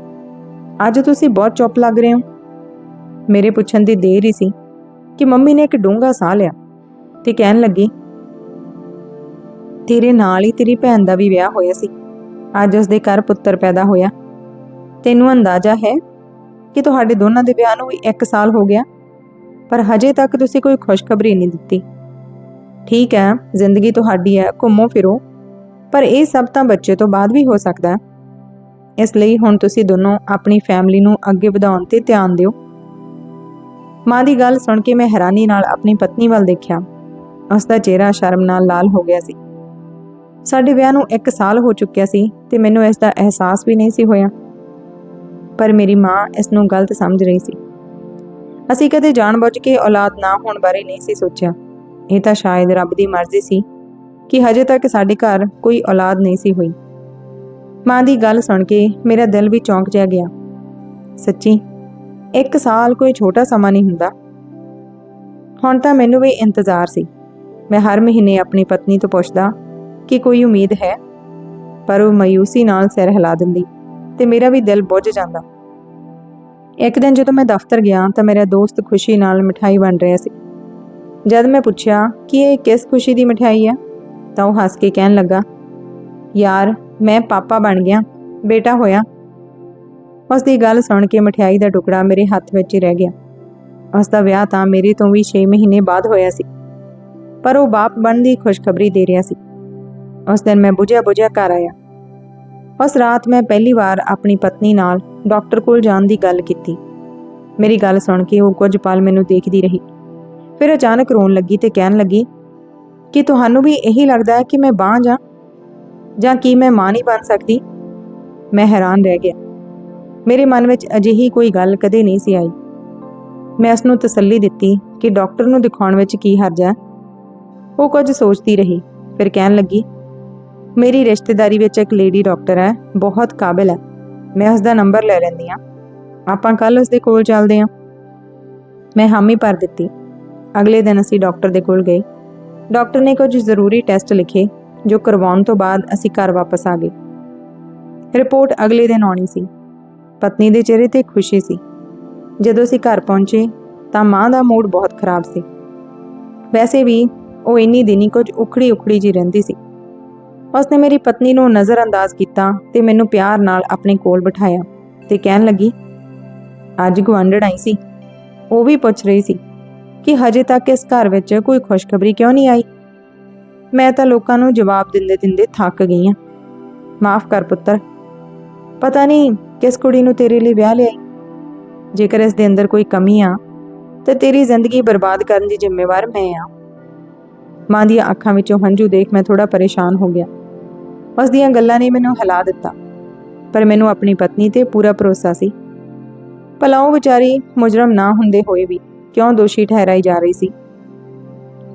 ਅੱਜ ਤੁਸੀਂ ਬਹੁਤ ਚੁੱਪ ਲੱਗ ਰਹੇ ਹੋ? ਮੇਰੇ ਪੁੱਛਣ ਦੀ ਦੇਰ ਹੀ ਸੀ ਕਿ ਮੰਮੀ ਨੇ ਇੱਕ ਡੂੰਘਾ ਸਾਹ ਲਿਆ ਤੇ ਕਹਿਣ ਲੱਗੀ, ਤੇਰੇ ਨਾਲ ਹੀ ਤੇਰੀ ਭੈਣ ਦਾ ਵੀ ਵਿਆਹ ਹੋਇਆ ਸੀ। ਅੱਜ ਉਸ ਦੇ ਘਰ ਪੁੱਤਰ ਪੈਦਾ ਹੋਇਆ। ਤੈਨੂੰ ਅੰਦਾਜ਼ਾ ਹੈ ਕਿ ਤੁਹਾਡੇ ਦੋਨਾਂ ਦੇ ਵਿਆਹ ਨੂੰ ਵੀ 1 ਸਾਲ ਹੋ ਗਿਆ? ਪਰ ਹਜੇ ਤੱਕ ਤੁਸੀਂ ਕੋਈ ਖੁਸ਼ਖਬਰੀ ਨਹੀਂ ਦਿੱਤੀ। ਠੀਕ ਹੈ, ਜ਼ਿੰਦਗੀ ਤੁਹਾਡੀ ਹੈ, ਘੁੰਮੋ ਫਿਰੋ। ਪਰ ਇਹ ਸਭ ਤਾਂ ਬੱਚੇ ਤੋਂ ਬਾਅਦ ਵੀ ਹੋ ਸਕਦਾ ਹੈ। ਇਸ ਲਈ ਹੁਣ ਤੁਸੀਂ ਦੋਨੋਂ ਆਪਣੀ ਫੈਮਿਲੀ ਨੂੰ ਅੱਗੇ ਵਧਾਉਣ ਤੇ ਧਿਆਨ ਦਿਓ। ਮਾਂ ਦੀ ਗੱਲ ਸੁਣ ਕੇ ਮੈਂ ਹੈਰਾਨੀ ਨਾਲ ਆਪਣੀ ਪਤਨੀ ਵੱਲ ਦੇਖਿਆ। ਉਸ ਦਾ ਚਿਹਰਾ ਸ਼ਰਮ ਨਾਲ ਲਾਲ ਹੋ ਗਿਆ ਸੀ। ਸਾਡੇ ਵਿਆਹ ਨੂੰ 1 ਸਾਲ ਹੋ ਚੁੱਕਿਆ ਸੀ ਤੇ ਮੈਨੂੰ ਇਸ ਦਾ ਅਹਿਸਾਸ ਵੀ ਨਹੀਂ ਸੀ ਹੋਇਆ। ਪਰ ਮੇਰੀ ਮਾਂ ਇਸ ਨੂੰ ਗਲਤ ਸਮਝ ਰਹੀ ਸੀ। ਅਸੀਂ ਕਦੇ ਜਾਣਬੁੱਝ ਕੇ ਔਲਾਦ ਨਾ ਹੋਣ ਬਾਰੇ ਨਹੀਂ ਸੀ ਸੋਚਿਆ। ਇਹ ਤਾਂ ਸ਼ਾਇਦ ਰੱਬ ਦੀ ਮਰਜ਼ੀ ਸੀ। ਕਿ ਹਜੇ ਤੱਕ ਸਾਡੇ ਘਰ ਕੋਈ ਔਲਾਦ ਨਹੀਂ ਸੀ ਹੋਈ। ਮਾਂ ਦੀ ਗੱਲ ਸੁਣ ਕੇ ਮੇਰਾ ਦਿਲ ਵੀ ਚੌਂਕ ਜਿਹਾ ਗਿਆ। ਸੱਚੀ, ਇੱਕ ਸਾਲ ਕੋਈ ਛੋਟਾ ਸਮਾਂ ਨਹੀਂ ਹੁੰਦਾ। ਹੁਣ ਤਾਂ ਮੈਨੂੰ ਵੀ ਇੰਤਜ਼ਾਰ ਸੀ। ਮੈਂ ਹਰ ਮਹੀਨੇ ਆਪਣੀ ਪਤਨੀ ਤੋਂ ਪੁੱਛਦਾ ਕਿ ਕੋਈ ਉਮੀਦ ਹੈ? ਪਰ ਉਹ ਮਾਯੂਸੀ ਨਾਲ ਸਿਰ ਹਿਲਾ ਦਿੰਦੀ ਤੇ ਮੇਰਾ ਵੀ ਦਿਲ ਬੁੱਝ ਜਾਂਦਾ। ਇੱਕ ਦਿਨ ਜਦੋਂ ਮੈਂ ਦਫ਼ਤਰ ਗਿਆ ਤਾਂ ਮੇਰਾ ਦੋਸਤ ਖੁਸ਼ੀ ਨਾਲ ਮਠਾਈ ਵੰਡ ਰਿਹਾ ਸੀ। ਜਦ ਮੈਂ ਪੁੱਛਿਆ ਕਿ ਇਹ ਕਿਸ ਖੁਸ਼ੀ ਦੀ ਮਠਾਈ ਹੈ ਤਾਂ ਉਹ ਹੱਸ ਕੇ ਕਹਿਣ ਲੱਗਾ, ਯਾਰ, ਮੈਂ ਪਾਪਾ ਬਣ ਗਿਆ, ਬੇਟਾ ਹੋਇਆ। ਉਸ ਦੀ ਗੱਲ ਸੁਣ ਕੇ ਮਠਿਆਈ ਦਾ ਟੁਕੜਾ ਮੇਰੇ ਹੱਥ ਵਿੱਚ ਹੀ ਰਹਿ ਗਿਆ। ਉਸ ਦਾ ਵਿਆਹ ਤਾਂ ਮੇਰੇ ਤੋਂ ਵੀ 6 ਮਹੀਨੇ ਬਾਅਦ ਹੋਇਆ ਸੀ, ਪਰ ਉਹ ਬਾਪ ਬਣ ਦੀ ਖੁਸ਼ਖਬਰੀ ਦੇ ਰਿਹਾ ਸੀ। ਉਸ ਦਿਨ ਮੈਂ ਬੁਝਿਆ ਬੁਝਿਆ ਘਰ ਆਇਆ। ਉਸ ਰਾਤ ਮੈਂ ਪਹਿਲੀ ਵਾਰ ਆਪਣੀ ਪਤਨੀ ਨਾਲ ਡਾਕਟਰ ਕੋਲ ਜਾਣ ਦੀ ਗੱਲ ਕੀਤੀ। ਮੇਰੀ ਗੱਲ ਸੁਣ ਕੇ ਉਹ ਕੁਝ ਪਲ ਮੈਨੂੰ ਦੇਖਦੀ ਰਹੀ। ਫਿਰ ਅਚਾਨਕ ਰੋਣ ਲੱਗੀ ਤੇ ਕਹਿਣ ਲੱਗੀ ਕਿ ਤੁਹਾਨੂੰ ਵੀ ਇਹੀ ਲੱਗਦਾ ਹੈ ਕਿ ਮੈਂ ਬਾਂਝ ਜਾਂ ਜਾਂ ਕੀ ਮੈਂ ਮਾਂ ਨਹੀਂ ਬਣ ਸਕਦੀ? ਮੈਂ ਹੈਰਾਨ ਰਹਿ ਗਿਆ। ਮੇਰੇ ਮਨ ਵਿੱਚ ਅਜਿਹੀ ਕੋਈ ਗੱਲ ਕਦੇ ਨਹੀਂ ਸੀ ਆਈ। ਮੈਂ ਉਸ ਨੂੰ ਤਸੱਲੀ ਦਿੱਤੀ ਕਿ ਡਾਕਟਰ ਨੂੰ ਦਿਖਾਉਣ ਵਿੱਚ ਕੀ ਹਰਜ ਹੈ। ਉਹ ਕੁਝ ਸੋਚਦੀ ਰਹੀ, ਫਿਰ ਕਹਿਣ ਲੱਗੀ, ਮੇਰੀ ਰਿਸ਼ਤੇਦਾਰੀ ਵਿੱਚ ਇੱਕ ਲੇਡੀ ਡਾਕਟਰ ਹੈ, ਬਹੁਤ ਕਾਬਿਲ ਹੈ। ਮੈਂ ਉਸ ਦਾ ਨੰਬਰ ਲੈ ਲੈਂਦੀ ਹਾਂ। ਆਪਾਂ ਕੱਲ ਉਸ ਦੇ ਕੋਲ ਚੱਲਦੇ ਹਾਂ। ਮੈਂ ਹਾਮੀ ਭਰ ਦਿੱਤੀ। ਅਗਲੇ ਦਿਨ ਅਸੀਂ ਡਾਕਟਰ ਦੇ ਕੋਲ ਗਏ। ਡਾਕਟਰ ਨੇ ਕੁਝ ਜ਼ਰੂਰੀ ਟੈਸਟ ਲਿਖੇ, ਜੋ ਕਰਵਾਉਣ ਤੋਂ ਬਾਅਦ ਅਸੀਂ ਘਰ ਵਾਪਸ ਆ ਗਏ। ਰਿਪੋਰਟ ਅਗਲੇ ਦਿਨ ਆਉਣੀ ਸੀ। ਪਤਨੀ ਦੇ ਚਿਹਰੇ ਤੇ ਖੁਸ਼ੀ ਸੀ। ਜਦੋਂ ਅਸੀਂ ਘਰ ਪਹੁੰਚੇ, ਤਾਂ ਮਾਂ ਦਾ ਮੂਡ ਬਹੁਤ ਖਰਾਬ ਸੀ। ਵੈਸੇ ਵੀ ਉਹ ਇੰਨੀ ਦਿਨੀ ਕੁਝ ਉਖੜੀ ਉਖੜੀ ਜੀ ਰਹਿੰਦੀ ਸੀ। ਉਸਨੇ ਮੇਰੀ ਪਤਨੀ ਨੂੰ ਨਜ਼ਰਅੰਦਾਜ਼ ਕੀਤਾ ਤੇ ਮੈਨੂੰ ਪਿਆਰ ਨਾਲ ਆਪਣੇ ਕੋਲ ਬਿਠਾਇਆ ਤੇ ਕਹਿਣ ਲੱਗੀ, ਅੱਜ ਗੁਆਂਢਣ ਆਈ ਸੀ। ਉਹ ਵੀ ਪੁੱਛ ਰਹੀ ਸੀ। ਕਿ ਹਜੇ ਤੱਕ ਇਸ ਘਰ ਵਿੱਚ ਕੋਈ ਖੁਸ਼ਖਬਰੀ ਕਿਉਂ ਨਹੀਂ ਆਈ? ਮੈਂ ਤਾਂ ਲੋਕਾਂ ਨੂੰ ਜਵਾਬ ਦਿੰਦੇ ਦਿੰਦੇ ਥੱਕ ਗਈ ਹਾਂ। ਮਾਫ ਕਰ ਪੁੱਤਰ। ਪਤਾ ਨਹੀਂ ਕਿਸ ਕੁੜੀ ਨੂੰ ਤੇਰੇ ਲਈ ਵਿਆਹ ਲਿਆਈ। ਜੇਕਰ ਇਸ ਦੇ ਅੰਦਰ ਕੋਈ ਕਮੀ ਆ, ਤੇ ਤੇਰੀ ਜ਼ਿੰਦਗੀ ਬਰਬਾਦ ਕਰਨ ਦੀ ਜ਼ਿੰਮੇਵਾਰ ਮੈਂ ਆ ਮਾਂ ਦੀਆਂ ਅੱਖਾਂ ਵਿੱਚੋਂ ਹੰਝੂ ਦੇਖ ਮੈਂ ਥੋੜਾ ਪਰੇਸ਼ਾਨ ਹੋ ਗਿਆ। ਉਸ ਦੀਆਂ ਗੱਲਾਂ ਨੇ ਮੈਨੂੰ ਹਿਲਾ ਦਿੱਤਾ। ਪਰ ਮੈਨੂੰ ਆਪਣੀ ਪਤਨੀ ਤੇ ਪੂਰਾ ਭਰੋਸਾ ਸੀ। ਭਲਾ ਉਹ ਵਿਚਾਰੀ ਮੁਜਰਮ ਨਾ ਹੁੰਦੇ ਹੋਏ ਵੀ। ਕਿਉਂ ਦੋਸ਼ੀ ਠਹਿਰਾਈ ਜਾ ਰਹੀ ਸੀ?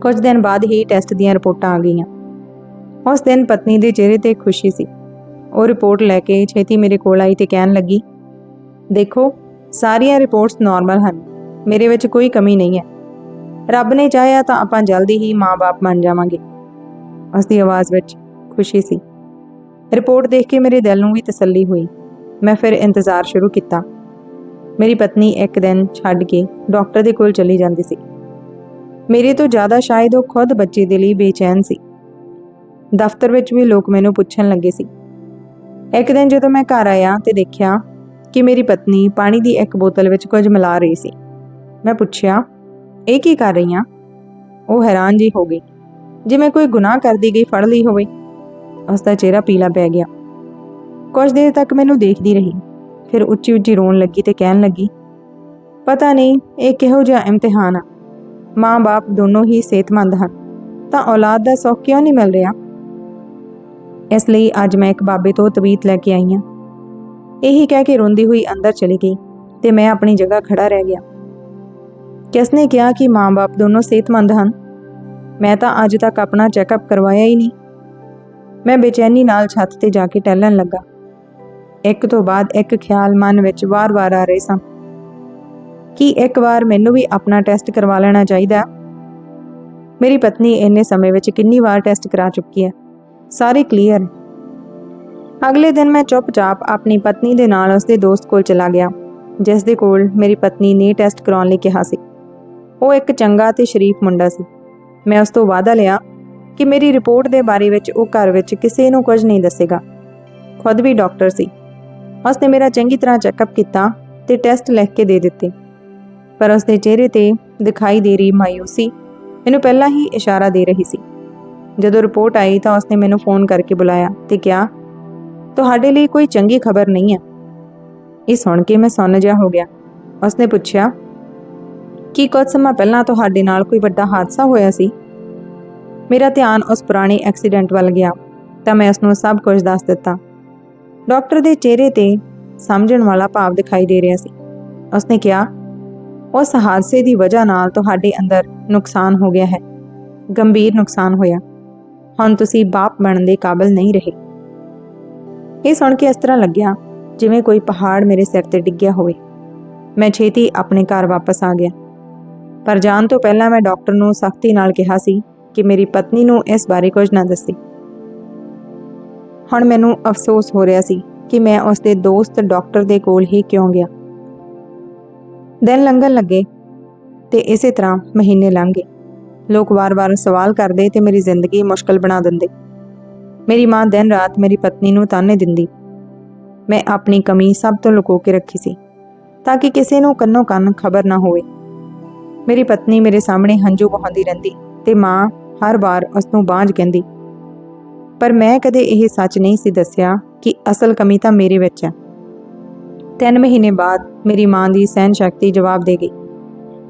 ਕੁਝ ਦਿਨ ਬਾਅਦ ਹੀ ਟੈਸਟ ਦੀਆਂ ਰਿਪੋਰਟਾਂ ਆ ਗਈਆਂ। ਉਸ ਦਿਨ ਪਤਨੀ ਦੇ ਚਿਹਰੇ ਤੇ ਖੁਸ਼ੀ ਸੀ। ਉਹ ਰਿਪੋਰਟ ਲੈ ਕੇ ਛੇਤੀ ਮੇਰੇ ਕੋਲ ਆਈ ਤੇ ਕਹਿਣ ਲੱਗੀ, ਦੇਖੋ, ਸਾਰੀਆਂ ਰਿਪੋਰਟਸ ਨਾਰਮਲ ਹਨ, ਮੇਰੇ ਵਿੱਚ ਕੋਈ ਕਮੀ ਨਹੀਂ ਹੈ। ਰੱਬ ਨੇ ਚਾਹਿਆ ਤਾਂ ਆਪਾਂ ਜਲਦੀ ਹੀ ਮਾਂ-ਬਾਪ ਬਣ ਜਾਵਾਂਗੇ। ਉਸ ਦੀ ਆਵਾਜ਼ ਵਿੱਚ ਖੁਸ਼ੀ ਸੀ। ਰਿਪੋਰਟ ਦੇਖ ਕੇ ਮੇਰੇ ਦਿਲ ਨੂੰ ਵੀ ਤਸੱਲੀ ਹੋਈ। ਮੈਂ ਫਿਰ ਇੰਤਜ਼ਾਰ ਸ਼ੁਰੂ ਕੀਤਾ। ਮੇਰੀ ਪਤਨੀ ਇੱਕ ਦਿਨ ਛੱਡ ਕੇ ਡਾਕਟਰ ਦੇ ਕੋਲ ਚਲੀ ਜਾਂਦੀ ਸੀ। ਮੇਰੇ ਤੋਂ ਜ਼ਿਆਦਾ ਸ਼ਾਇਦ ਉਹ ਖੁਦ ਬੱਚੇ ਦੇ ਲਈ ਬੇਚੈਨ ਸੀ। ਦਫ਼ਤਰ ਵਿੱਚ ਵੀ ਲੋਕ ਮੈਨੂੰ ਪੁੱਛਣ ਲੱਗੇ ਸੀ। ਇੱਕ ਦਿਨ ਜਦੋਂ ਮੈਂ ਘਰ ਆਇਆ ਤੇ ਦੇਖਿਆ ਕਿ ਮੇਰੀ ਪਤਨੀ ਪਾਣੀ ਦੀ ਇੱਕ ਬੋਤਲ ਵਿੱਚ ਕੁਝ ਮਿਲਾ ਰਹੀ ਸੀ। ਮੈਂ ਪੁੱਛਿਆ, ਇਹ ਕੀ ਕਰ ਰਹੀ ਆ ਉਹ ਹੈਰਾਨ ਜੀ ਹੋ ਗਈ। ਜਿਵੇਂ ਕੋਈ ਗੁਨਾਹ ਕਰਦੀ ਗਈ, ਫੜ ਲਈ ਹੋਵੇ। ਉਸ ਦਾ ਚਿਹਰਾ ਪੀਲਾ ਪੈ ਗਿਆ। ਕੁਝ ਦੇਰ ਤੱਕ ਮੈਨੂੰ ਦੇਖਦੀ ਰਹੀ। ਫਿਰ ਉੱਚੀ ਉੱਚੀ ਰੋਣ ਲੱਗੀ ਤੇ ਕਹਿਣ ਲੱਗੀ, ਪਤਾ ਨਹੀਂ, ਇਹ ਕਿਹੋ ਜਿਹਾ ਇਮਤਿਹਾਨ ਆ। ਮਾਂ-ਬਾਪ ਦੋਨੋਂ ਹੀ ਸਿਹਤਮੰਦ ਹਨ, ਤਾਂ ਔਲਾਦ ਦਾ ਸੁੱਖ ਕਿਉਂ ਨਹੀਂ ਮਿਲ ਰਿਹਾ? ਇਸ ਲਈ ਅੱਜ ਮੈਂ ਇੱਕ ਬਾਬੇ ਤੋਂ ਤਵੀਤ ਲੈ ਕੇ ਆਈ ਹਾਂ। ਇਹੀ ਕਹਿ ਕੇ ਰੋਂਦੀ ਹੋਈ ਅੰਦਰ ਚਲੀ ਗਈ ਤੇ ਮੈਂ ਆਪਣੀ ਜਗ੍ਹਾ ਖੜਾ ਰਹਿ ਗਿਆ। ਕਿਸ ਨੇ ਕਿਹਾ ਕਿ ਮਾਂ-ਬਾਪ ਦੋਨੋਂ ਸਿਹਤਮੰਦ ਹਨ? ਮੈਂ ਤਾਂ ਅੱਜ ਤੱਕ ਆਪਣਾ ਚੈੱਕਅਪ ਕਰਵਾਇਆ ਹੀ ਨਹੀਂ। ਮੈਂ ਬੇਚੈਨੀ ਨਾਲ ਛੱਤ ਤੇ ਜਾ ਕੇ ਟਹਿਲਣ ਲੱਗਾ। ਇੱਕ ਤੋਂ ਬਾਅਦ ਇੱਕ ਖਿਆਲ ਮਨ ਵਿੱਚ ਵਾਰ-ਵਾਰ ਆ ਰਹੇ ਸਨ ਕਿ ਇੱਕ ਵਾਰ ਮੈਨੂੰ ਵੀ ਆਪਣਾ ਟੈਸਟ ਕਰਵਾ ਲੈਣਾ ਚਾਹੀਦਾ? ਮੇਰੀ ਪਤਨੀ ਇੰਨੇ ਸਮੇਂ ਵਿੱਚ ਕਿੰਨੀ ਵਾਰ ਟੈਸਟ ਕਰਾ ਚੁੱਕੀ ਹੈ? ਸਾਰੇ ਕਲੀਅਰ ਅਗਲੇ ਦਿਨ ਮੈਂ ਚੁੱਪਚਾਪ ਆਪਣੀ ਪਤਨੀ ਦੇ ਨਾਲ ਉਸਦੇ ਦੋਸਤ ਕੋਲ ਚਲਾ ਗਿਆ ਜਿਸ ਦੇ ਕੋਲ ਮੇਰੀ ਪਤਨੀ ਨੇ ਟੈਸਟ ਕਰਾਉਣ ਲਈ ਕਿਹਾ ਸੀ। ਉਹ ਇੱਕ ਚੰਗਾ ਤੇ ਸ਼ਰੀਫ ਮੁੰਡਾ ਸੀ। ਮੈਂ ਉਸ ਤੋਂ ਵਾਅਦਾ ਲਿਆ ਕਿ ਮੇਰੀ ਰਿਪੋਰਟ ਦੇ ਬਾਰੇ ਵਿੱਚ ਉਹ ਘਰ ਵਿੱਚ ਕਿਸੇ ਨੂੰ ਕੁਝ ਨਹੀਂ ਦੱਸੇਗਾ। ਖੁਦ ਵੀ ਡਾਕਟਰ ਸੀ। ਉਸਨੇ ਮੇਰਾ ਚੰਗੀ ਤਰ੍ਹਾਂ ਚੈੱਕਅਪ ਕੀਤਾ ਤੇ ਟੈਸਟ ਲਿਖ ਕੇ ਦੇ ਦਿੱਤੇ। ਪਰ ਉਸਦੇ ਚਿਹਰੇ ਤੇ ਦਿਖਾਈ ਦੇ ਰਹੀ ਮਾਇੂਸੀ ਮੈਨੂੰ ਪਹਿਲਾਂ ਹੀ ਇਸ਼ਾਰਾ ਦੇ ਰਹੀ ਸੀ। ਜਦੋਂ ਰਿਪੋਰਟ ਆਈ ਤਾਂ ਉਸਨੇ ਮੈਨੂੰ ਫੋਨ ਕਰਕੇ ਬੁਲਾਇਆ ਤੇ ਕਿਹਾ, ਤੁਹਾਡੇ ਲਈ ਕੋਈ ਚੰਗੀ ਖਬਰ ਨਹੀਂ ਹੈ। ਇਹ ਸੁਣ ਕੇ ਮੈਂ ਸੁੰਨ ਜਿਹਾ ਹੋ ਗਿਆ। ਉਸਨੇ ਪੁੱਛਿਆ, ਕੀ ਕੁਝ ਸਮਾਂ ਪਹਿਲਾਂ ਤੁਹਾਡੇ ਨਾਲ ਕੋਈ ਵੱਡਾ ਹਾਦਸਾ ਹੋਇਆ ਸੀ? ਮੇਰਾ ਧਿਆਨ ਉਸ ਪੁਰਾਣੇ ਐਕਸੀਡੈਂਟ ਵੱਲ ਗਿਆ ਤਾਂ ਮੈਂ ਉਸ ਨੂੰ ਸਭ ਕੁਝ ਦੱਸ ਦਿੱਤਾ। ਡਾਕਟਰ ਦੇ ਚਿਹਰੇ ਤੇ ਸਮਝਣ ਵਾਲਾ ਭਾਵ ਦਿਖਾਈ ਦੇ ਰਿਹਾ ਸੀ। ਉਸਨੇ ਕਿਹਾ, ਉਸ ਹਾਦਸੇ ਦੀ ਵਜ੍ਹਾ ਨਾਲ ਤੁਹਾਡੇ ਅੰਦਰ ਨੁਕਸਾਨ ਹੋ ਗਿਆ ਹੈ। ਗੰਭੀਰ ਨੁਕਸਾਨ ਹੋਇਆ। ਹੁਣ ਤੁਸੀਂ ਬਾਪ ਬਣਨ ਦੇ ਕਾਬਿਲ ਨਹੀਂ ਰਹੇ। ਇਹ ਸੁਣ ਕੇ ਇਸ ਤਰ੍ਹਾਂ ਲੱਗਿਆ ਜਿਵੇਂ ਕੋਈ ਪਹਾੜ ਮੇਰੇ ਸਿਰ ਤੇ ਡਿੱਗਿਆ ਹੋਵੇ। ਮੈਂ ਛੇਤੀ ਆਪਣੇ ਘਰ ਵਾਪਸ ਆ ਗਿਆ। ਪਰ ਜਾਣ ਤੋਂ ਪਹਿਲਾਂ ਮੈਂ ਡਾਕਟਰ ਨੂੰ ਸਖਤੀ ਨਾਲ ਕਿਹਾ ਸੀ ਕਿ ਮੇਰੀ ਪਤਨੀ ਨੂੰ ਇਸ ਬਾਰੇ ਕੁਝ ਨਾ ਦੱਸੀ। ਹੁਣ ਮੈਨੂੰ ਅਫਸੋਸ ਹੋ ਰਿਹਾ ਸੀ ਕਿ ਮੈਂ ਉਸ ਦੇ ਦੋਸਤ ਡਾਕਟਰ ਦੇ ਕੋਲ ਹੀ ਕਿਉਂ ਗਿਆ। ਦਿਨ ਲੰਘਣ ਲੱਗੇ ਤੇ ਇਸੇ ਤਰ੍ਹਾਂ ਮਹੀਨੇ ਲੰਘ ਗਏ। ਲੋਕ ਵਾਰ-ਵਾਰ ਸਵਾਲ ਕਰਦੇ ਤੇ ਮੇਰੀ ਜ਼ਿੰਦਗੀ ਮੁਸ਼ਕਲ ਬਣਾ ਦਿੰਦੇ। ਮੇਰੀ ਮਾਂ ਦਿਨ ਰਾਤ ਮੇਰੀ ਪਤਨੀ ਨੂੰ ਤਾਨੇ ਦਿੰਦੀ। ਮੈਂ ਆਪਣੀ ਕਮੀ ਸਭ ਤੋਂ ਲੁਕੋ ਕੇ ਰੱਖੀ ਸੀ ਤਾਂ ਕਿ ਕਿਸੇ ਨੂੰ ਕੰਨੋ ਕੰਨ ਖਬਰ ਨਾ ਹੋਵੇ। ਮੇਰੀ ਪਤਨੀ ਮੇਰੇ ਸਾਹਮਣੇ ਹੰਝੂ ਵਹਾਉਂਦੀ ਰਹਿੰਦੀ ਤੇ ਮਾਂ ਹਰ ਵਾਰ ਉਸ ਨੂੰ ਬਾਂਝ ਕਹਿੰਦੀ ਪਰ ਮੈਂ ਕਦੇ ਇਹ ਸੱਚ ਨਹੀਂ ਸੀ ਦੱਸਿਆ ਕਿ ਅਸਲ ਕਮੀ ਤਾਂ ਮੇਰੇ ਵਿੱਚ ਹੈ। ਤਿੰਨ ਮਹੀਨੇ ਬਾਅਦ ਮੇਰੀ ਮਾਂ ਦੀ ਸਹਿਨ ਸ਼ਕਤੀ ਜਵਾਬ ਦੇ ਗਈ।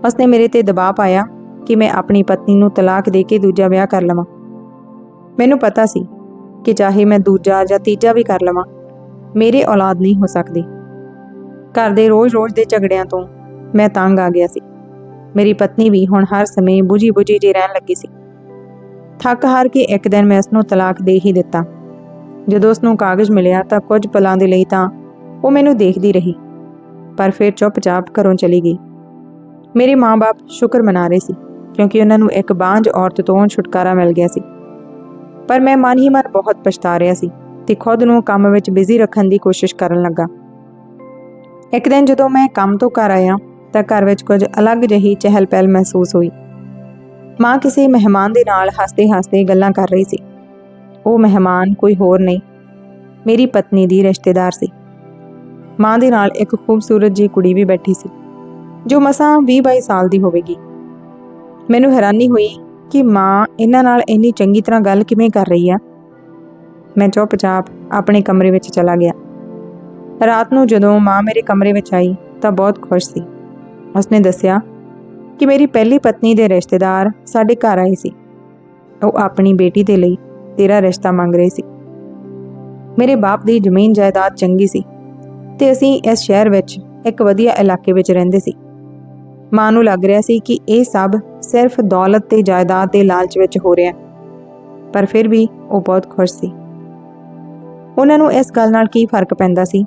ਉਸਨੇ ਮੇਰੇ ਤੇ ਦਬਾਅ ਪਾਇਆ ਕਿ ਮੈਂ ਆਪਣੀ ਪਤਨੀ ਨੂੰ ਤਲਾਕ ਦੇ ਕੇ ਦੂਜਾ ਵਿਆਹ ਕਰ ਲਵਾਂ। ਮੈਨੂੰ ਪਤਾ ਸੀ ਕਿ ਚਾਹੇ ਮੈਂ ਦੂਜਾ ਜਾਂ ਤੀਜਾ ਵੀ ਕਰ ਲਵਾਂ, ਮੇਰੇ ਔਲਾਦ ਨਹੀਂ ਹੋ ਸਕਦੀ। ਘਰ ਦੇ ਰੋਜ਼-ਰੋਜ਼ ਦੇ ਝਗੜਿਆਂ ਤੋਂ ਮੈਂ ਤੰਗ ਆ ਗਿਆ ਸੀ। ਮੇਰੀ ਪਤਨੀ ਵੀ ਹੁਣ ਹਰ ਸਮੇਂ ਬੁਝੀ-ਬੁਝੀ ਜੇ ਰਹਿਣ ਲੱਗੀ ਸੀ। ਥੱਕ ਹਾਰ ਕੇ ਇੱਕ ਦਿਨ ਮੈਂ ਉਸ ਨੂੰ ਤਲਾਕ ਦੇ ਹੀ ਦਿੱਤਾ। ਜਦੋਂ ਉਸ ਨੂੰ ਕਾਗਜ਼ ਮਿਲਿਆ ਤਾਂ ਕੁਝ ਪਲਾਂ ਦੇ ਲਈ ਤਾਂ ਉਹ ਮੈਨੂੰ ਦੇਖਦੀ ਰਹੀ, ਪਰ ਫਿਰ ਚੁੱਪਚਾਪ ਘਰੋਂ ਚਲੀ ਗਈ। ਮੇਰੇ ਮਾਪੇ ਸ਼ੁਕਰ ਮਨਾ ਰਹੇ ਸੀ, ਕਿਉਂਕਿ ਉਹਨਾਂ ਨੂੰ ਇੱਕ ਬਾਂਝ ਔਰਤ ਤੋਂ ਛੁਟਕਾਰਾ ਮਿਲ ਗਿਆ ਸੀ। ਪਰ ਮੈਂ ਮਨ ਹੀ ਮਨ ਬਹੁਤ ਪਛਤਾ ਰਿਹਾ ਸੀ ਤੇ ਖੁਦ ਨੂੰ ਕੰਮ ਵਿੱਚ ਬਿਜ਼ੀ ਰੱਖਣ ਦੀ ਕੋਸ਼ਿਸ਼ ਕਰਨ ਲੱਗਾ। ਇੱਕ ਦਿਨ ਜਦੋਂ ਮੈਂ ਕੰਮ ਤੋਂ ਘਰ ਆਇਆ ਤਾਂ ਘਰ ਵਿੱਚ ਕੁਝ ਅਲੱਗ ਜਿਹੀ ਚਹਿਲ-ਪਹਿਲ ਮਹਿਸੂਸ ਹੋਈ। ਮਾਂ ਕਿਸੇ ਮਹਿਮਾਨ ਦੇ ਨਾਲ ਹੱਸਦੇ-ਹੱਸਦੇ ਗੱਲਾਂ ਕਰ ਰਹੀ ਸੀ। ਉਹ ਮਹਿਮਾਨ ਕੋਈ ਹੋਰ ਨਹੀਂ, ਮੇਰੀ ਪਤਨੀ ਦੀ ਰਿਸ਼ਤੇਦਾਰ ਸੀ। ਮਾਂ ਦੇ ਨਾਲ ਇੱਕ ਖੂਬਸੂਰਤ ਜੀ ਕੁੜੀ ਵੀ ਬੈਠੀ ਸੀ, ਜੋ ਮਸਾਂ 20-22 ਸਾਲ ਦੀ ਹੋਵੇਗੀ। ਮੈਨੂੰ ਹੈਰਾਨੀ ਹੋਈ ਕਿ ਮਾਂ ਇਹਨਾਂ ਨਾਲ ਇੰਨੀ ਚੰਗੀ ਤਰ੍ਹਾਂ ਗੱਲ ਕਿਵੇਂ ਕਰ ਰਹੀ ਆ। ਮੈਂ ਚੁੱਪਚਾਪ ਆਪਣੇ ਕਮਰੇ ਵਿੱਚ ਚਲਾ ਗਿਆ। ਰਾਤ ਨੂੰ ਜਦੋਂ ਮਾਂ ਮੇਰੇ ਕਮਰੇ ਵਿੱਚ ਆਈ ਤਾਂ ਬਹੁਤ ਖੁਸ਼ ਸੀ। ਉਸਨੇ ਦੱਸਿਆ ਕਿ ਮੇਰੀ ਪਹਿਲੀ ਪਤਨੀ ਦੇ ਰਿਸ਼ਤੇਦਾਰ ਸਾਡੇ ਘਰ ਆਏ ਸੀ। ਉਹ ਆਪਣੀ ਬੇਟੀ ਦੇ ਲਈ ਤੇਰਾ ਰਿਸ਼ਤਾ ਮੰਗ ਰਹੇ ਸੀ। ਮੇਰੇ ਬਾਪ ਦੀ ਜ਼ਮੀਨ ਜਾਇਦਾਦ ਚੰਗੀ ਸੀ ਤੇ ਅਸੀਂ ਇਸ ਸ਼ਹਿਰ ਵਿੱਚ ਇੱਕ ਵਧੀਆ ਇਲਾਕੇ ਵਿੱਚ ਰਹਿੰਦੇ ਸੀ। ਮਾਂ ਨੂੰ ਲੱਗ ਰਿਹਾ ਸੀ ਕਿ ਇਹ ਸਭ ਸਿਰਫ ਦੌਲਤ ਤੇ ਜਾਇਦਾਦ ਦੇ ਲਾਲਚ ਵਿੱਚ ਹੋ ਰਿਹਾ ਪਰ ਫਿਰ ਵੀ ਉਹ ਬਹੁਤ ਖੁਸ਼ ਸੀ। ਉਹਨਾਂ ਨੂੰ ਇਸ ਗੱਲ ਨਾਲ ਕੀ ਫ਼ਰਕ ਪੈਂਦਾ ਸੀ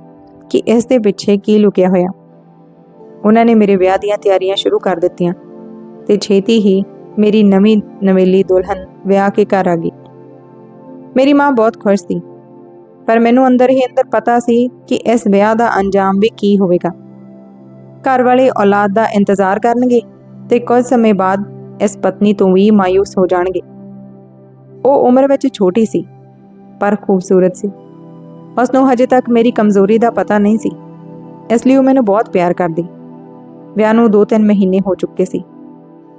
ਕਿ ਇਸ ਦੇ ਪਿੱਛੇ ਕੀ ਲੁਕਿਆ ਹੋਇਆ? ਉਹਨਾਂ ਨੇ ਮੇਰੇ ਵਿਆਹ ਦੀਆਂ ਤਿਆਰੀਆਂ ਸ਼ੁਰੂ ਕਰ ਦਿੱਤੀਆਂ ਤੇ ਛੇਤੀ ਹੀ ਮੇਰੀ ਨਵੀਂ ਨਵੇਲੀ ਦੁਲਹਨ ਵਿਆਹ ਕੇ ਘਰ ਆ ਗਈ। ਮੇਰੀ ਮਾਂ ਬਹੁਤ ਖੁਸ਼ ਸੀ, ਪਰ ਮੈਨੂੰ ਅੰਦਰ ਹੀ ਅੰਦਰ ਪਤਾ ਸੀ ਕਿ ਇਸ ਵਿਆਹ ਦਾ ਅੰਜਾਮ ਵੀ ਕੀ ਹੋਵੇਗਾ। ਘਰ ਵਾਲੇ ਔਲਾਦ ਦਾ ਇੰਤਜ਼ਾਰ ਕਰਨਗੇ ਤੇ ਕੁਝ ਸਮੇਂ ਬਾਅਦ ਇਸ ਪਤਨੀ ਤੋਂ ਵੀ ਮਾਇੂਸ ਹੋ ਜਾਣਗੇ। ਉਹ ਉਮਰ ਵਿੱਚ ਛੋਟੀ ਸੀ, ਪਰ ਖੂਬਸੂਰਤ ਸੀ। ਉਸ ਨੂੰ ਹਜੇ ਤੱਕ ਮੇਰੀ ਕਮਜ਼ੋਰੀ ਦਾ ਪਤਾ ਨਹੀਂ ਸੀ, ਇਸ ਲਈ ਉਹ ਮੈਨੂੰ ਬਹੁਤ ਪਿਆਰ ਕਰਦੀ। ਵਿਆਹ ਨੂੰ 2-3 ਮਹੀਨੇ ਹੋ ਚੁੱਕੇ ਸੀ।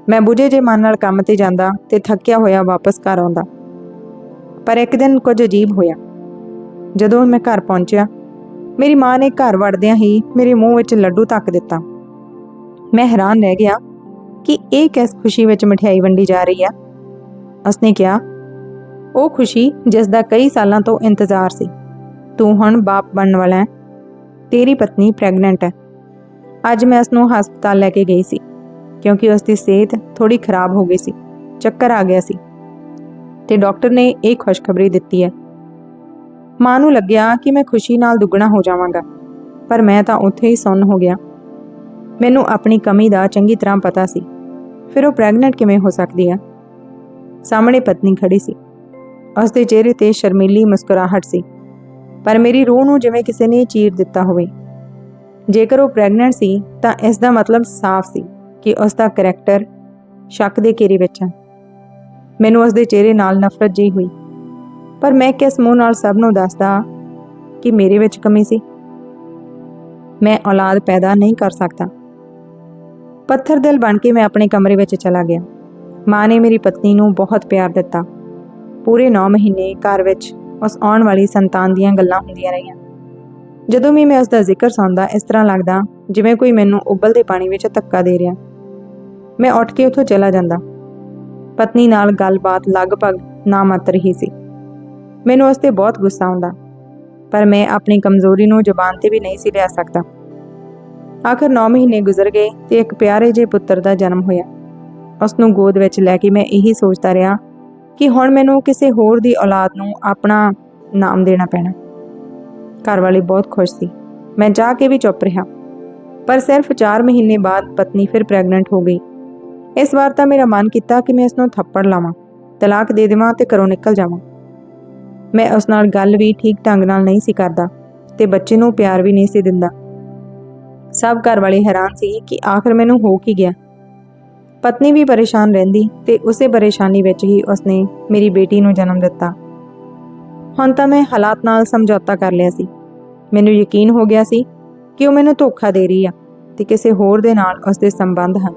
ਮੈਂ ਬੁਝੇ ਜੇ ਮਨ ਨਾਲ ਕੰਮ ਤੇ ਜਾਂਦਾ ਤੇ ਥੱਕਿਆ ਹੋਇਆ ਵਾਪਸ ਘਰ ਆਉਂਦਾ। ਪਰ ਇੱਕ ਦਿਨ ਕੁਝ ਅਜੀਬ ਹੋਇਆ। ਜਦੋਂ ਮੈਂ ਘਰ ਪਹੁੰਚਿਆ, ਮੇਰੀ ਮਾਂ ਨੇ ਘਰ ਵੜਦਿਆਂ ਹੀ ਮੇਰੇ ਮੂੰਹ ਵਿੱਚ ਲੱਡੂ ਧੱਕ ਦਿੱਤਾ। ਮੈਂ ਹੈਰਾਨ ਰਹਿ ਗਿਆ ਕਿ ਇਹ ਕਿਸ ਖੁਸ਼ੀ ਵਿੱਚ ਮਠਿਆਈ ਵੰਡੀ ਜਾ ਰਹੀ ਆ ਉਸਨੇ ਕਿਹਾ, ਉਹ ਖੁਸ਼ੀ ਜਿਸ ਦਾ ਕਈ ਸਾਲਾਂ ਤੋਂ ਇੰਤਜ਼ਾਰ ਸੀ। ਤੂੰ ਹੁਣ ਬਾਪ ਬਣਨ ਵਾਲਾ ਹੈ। ਤੇਰੀ ਪਤਨੀ ਪ੍ਰੈਗਨੈਂਟ ਹੈ। ਅੱਜ ਮੈਂ ਉਸ ਨੂੰ ਹਸਪਤਾਲ ਲੈ ਕੇ ਗਈ ਸੀ, ਕਿਉਂਕਿ ਉਸ ਦੀ ਸਿਹਤ ਥੋੜੀ ਖਰਾਬ ਹੋ ਗਈ ਸੀ, ਚੱਕਰ ਆ ਗਿਆ ਸੀ। ਤੇ ਡਾਕਟਰ ਨੇ ਇਹ ਖੁਸ਼ਖਬਰੀ ਦਿੱਤੀ ਹੈ। ਮਾਂ ਨੂੰ ਲੱਗਿਆ ਕਿ ਮੈਂ ਖੁਸ਼ੀ ਨਾਲ ਦੁੱਗਣਾ ਹੋ ਜਾਵਾਂਗਾ, ਪਰ ਮੈਂ ਤਾਂ ਉੱਥੇ ਹੀ ਸੁੰਨ ਹੋ ਗਿਆ। ਮੈਨੂੰ ਆਪਣੀ ਕਮੀ ਦਾ ਚੰਗੀ ਤਰ੍ਹਾਂ ਪਤਾ ਸੀ, ਫਿਰ ਉਹ ਪ੍ਰੈਗਨੈਂਟ ਕਿਵੇਂ ਹੋ ਸਕਦੀ ਆ ਸਾਹਮਣੇ ਪਤਨੀ ਖੜੀ ਸੀ। ਉਸ ਦੇ ਚਿਹਰੇ ਤੇ ਸ਼ਰਮੀਲੀ ਮੁਸਕਰਾਹਟ ਸੀ, ਪਰ ਮੇਰੀ ਰੂਹ ਨੂੰ ਜਿਵੇਂ ਕਿਸੇ ਨੇ ਚੀਰ ਦਿੱਤਾ ਹੋਵੇ। ਜੇਕਰ ਉਹ ਪ੍ਰੈਗਨੈਂਟ ਸੀ, ਤਾਂ ਇਸ ਦਾ ਮਤਲਬ ਸਾਫ਼ ਸੀ ਕਿ ਉਸ ਦਾ ਕੈਰੈਕਟਰ ਸ਼ੱਕ ਦੇ ਘੇਰੇ ਵਿੱਚ ਹੈ। ਮੈਨੂੰ ਉਸ ਦੇ ਚਿਹਰੇ ਨਾਲ ਨਫ਼ਰਤ ਜਿਹੀ ਹੋਈ। ਪਰ ਮੈਂ ਕਿਸ ਮੂੰਹ ਨਾਲ ਸਭ ਨੂੰ ਦੱਸਦਾ ਕਿ ਮੇਰੇ ਵਿੱਚ ਕਮੀ ਸੀ? ਮੈਂ ਔਲਾਦ ਪੈਦਾ ਨਹੀਂ ਕਰ ਸਕਦਾ। ਪੱਥਰ ਦਿਲ ਬਣ ਕੇ ਮੈਂ ਆਪਣੇ ਕਮਰੇ ਵਿੱਚ ਚਲਾ ਗਿਆ। ਮਾਂ ਨੇ ਮੇਰੀ ਪਤਨੀ ਨੂੰ ਬਹੁਤ ਪਿਆਰ ਦਿੱਤਾ। ਪੂਰੇ 9 ਮਹੀਨੇ ਘਰ ਵਿੱਚ ਉਸ ਆਉਣ ਵਾਲੀ ਸੰਤਾਨ ਦੀਆਂ ਗੱਲਾਂ ਹੁੰਦੀਆਂ ਰਹੀਆਂ। ਜਦੋਂ ਵੀ ਮੈਂ ਉਸ ਦਾ ਜ਼ਿਕਰ ਸੁਣਦਾ ਇਸ ਤਰ੍ਹਾਂ ਲੱਗਦਾ ਜਿਵੇਂ ਕੋਈ ਮੈਨੂੰ ਉਬਲਦੇ ਪਾਣੀ ਵਿੱਚ ਧੱਕਾ ਦੇ ਰਿਹਾ। ਮੈਂ ਉੱਠ ਕੇ ਉੱਥੋਂ ਚਲਾ ਜਾਂਦਾ। ਪਤਨੀ ਨਾਲ ਗੱਲਬਾਤ ਲਗਭਗ ਨਾਮਾਤਰ ਹੀ ਸੀ। ਮੈਨੂੰ ਉਸ ਤੇ ਬਹੁਤ ਗੁੱਸਾ ਆਉਂਦਾ, ਪਰ ਮੈਂ ਆਪਣੀ ਕਮਜ਼ੋਰੀ ਨੂੰ ਜ਼ੁਬਾਨ ਤੇ ਵੀ ਨਹੀਂ ਸੀ ਲਿਆ ਸਕਦਾ। ਆਖਰ 9 ਮਹੀਨੇ ਗੁਜ਼ਰ ਗਏ ਤੇ ਇੱਕ ਪਿਆਰੇ ਜਿਹੇ ਪੁੱਤਰ ਦਾ ਜਨਮ ਹੋਇਆ। ਉਸ ਨੂੰ ਗੋਦ ਵਿੱਚ ਲੈ ਕੇ ਮੈਂ ਇਹੀ ਸੋਚਦਾ ਰਿਹਾ ਕਿ ਹੁਣ ਮੈਨੂੰ ਕਿਸੇ ਹੋਰ ਦੀ ਔਲਾਦ ਨੂੰ ਆਪਣਾ ਨਾਮ ਦੇਣਾ ਪੈਣਾ। ਘਰ ਵਾਲੀ ਬਹੁਤ ਖੁਸ਼ ਸੀ। ਮੈਂ ਜਾ ਕੇ ਵੀ ਚੁੱਪ ਰਿਹਾ। ਪਰ ਸਿਰਫ 4 ਮਹੀਨੇ ਬਾਅਦ ਪਤਨੀ ਫਿਰ ਪ੍ਰੈਗਨੈਂਟ ਹੋ ਗਈ। ਇਸ ਵਾਰ ਤਾਂ ਮੇਰਾ ਮਨ ਕੀਤਾ ਕਿ ਮੈਂ ਇਸ ਨੂੰ ਥੱਪੜ ਲਾਵਾਂ, ਤਲਾਕ ਦੇ ਦੇਵਾਂ ਤੇ ਘਰੋਂ ਨਿਕਲ ਜਾਵਾਂ। ਮੈਂ ਉਸ ਨਾਲ ਗੱਲ ਵੀ ਠੀਕ ਢੰਗ ਨਾਲ ਨਹੀਂ ਸੀ ਕਰਦਾ ਤੇ ਬੱਚੇ ਨੂੰ ਪਿਆਰ ਵੀ ਨਹੀਂ ਸੀ ਦਿੰਦਾ। ਸਭ ਘਰ ਵਾਲੇ ਹੈਰਾਨ ਸੀ ਕਿ ਆਖਰ ਮੈਨੂੰ ਹੋ ਕੀ ਗਿਆ। ਪਤਨੀ ਵੀ ਪਰੇਸ਼ਾਨ ਰਹਿੰਦੀ ਤੇ ਉਸੇ ਪਰੇਸ਼ਾਨੀ ਵਿੱਚ ਹੀ ਉਸਨੇ ਮੇਰੀ ਬੇਟੀ ਨੂੰ ਜਨਮ ਦਿੱਤਾ। ਹੁਣ ਤਾਂ ਮੈਂ ਹਾਲਾਤ ਨਾਲ ਸਮਝੌਤਾ ਕਰ ਲਿਆ ਸੀ। ਮੈਨੂੰ ਯਕੀਨ ਹੋ ਗਿਆ ਸੀ ਕਿ ਉਹ ਮੈਨੂੰ ਧੋਖਾ ਦੇ ਰਹੀ ਆ ਤੇ ਕਿਸੇ ਹੋਰ ਦੇ ਨਾਲ ਉਸਦੇ ਸੰਬੰਧ ਹਨ।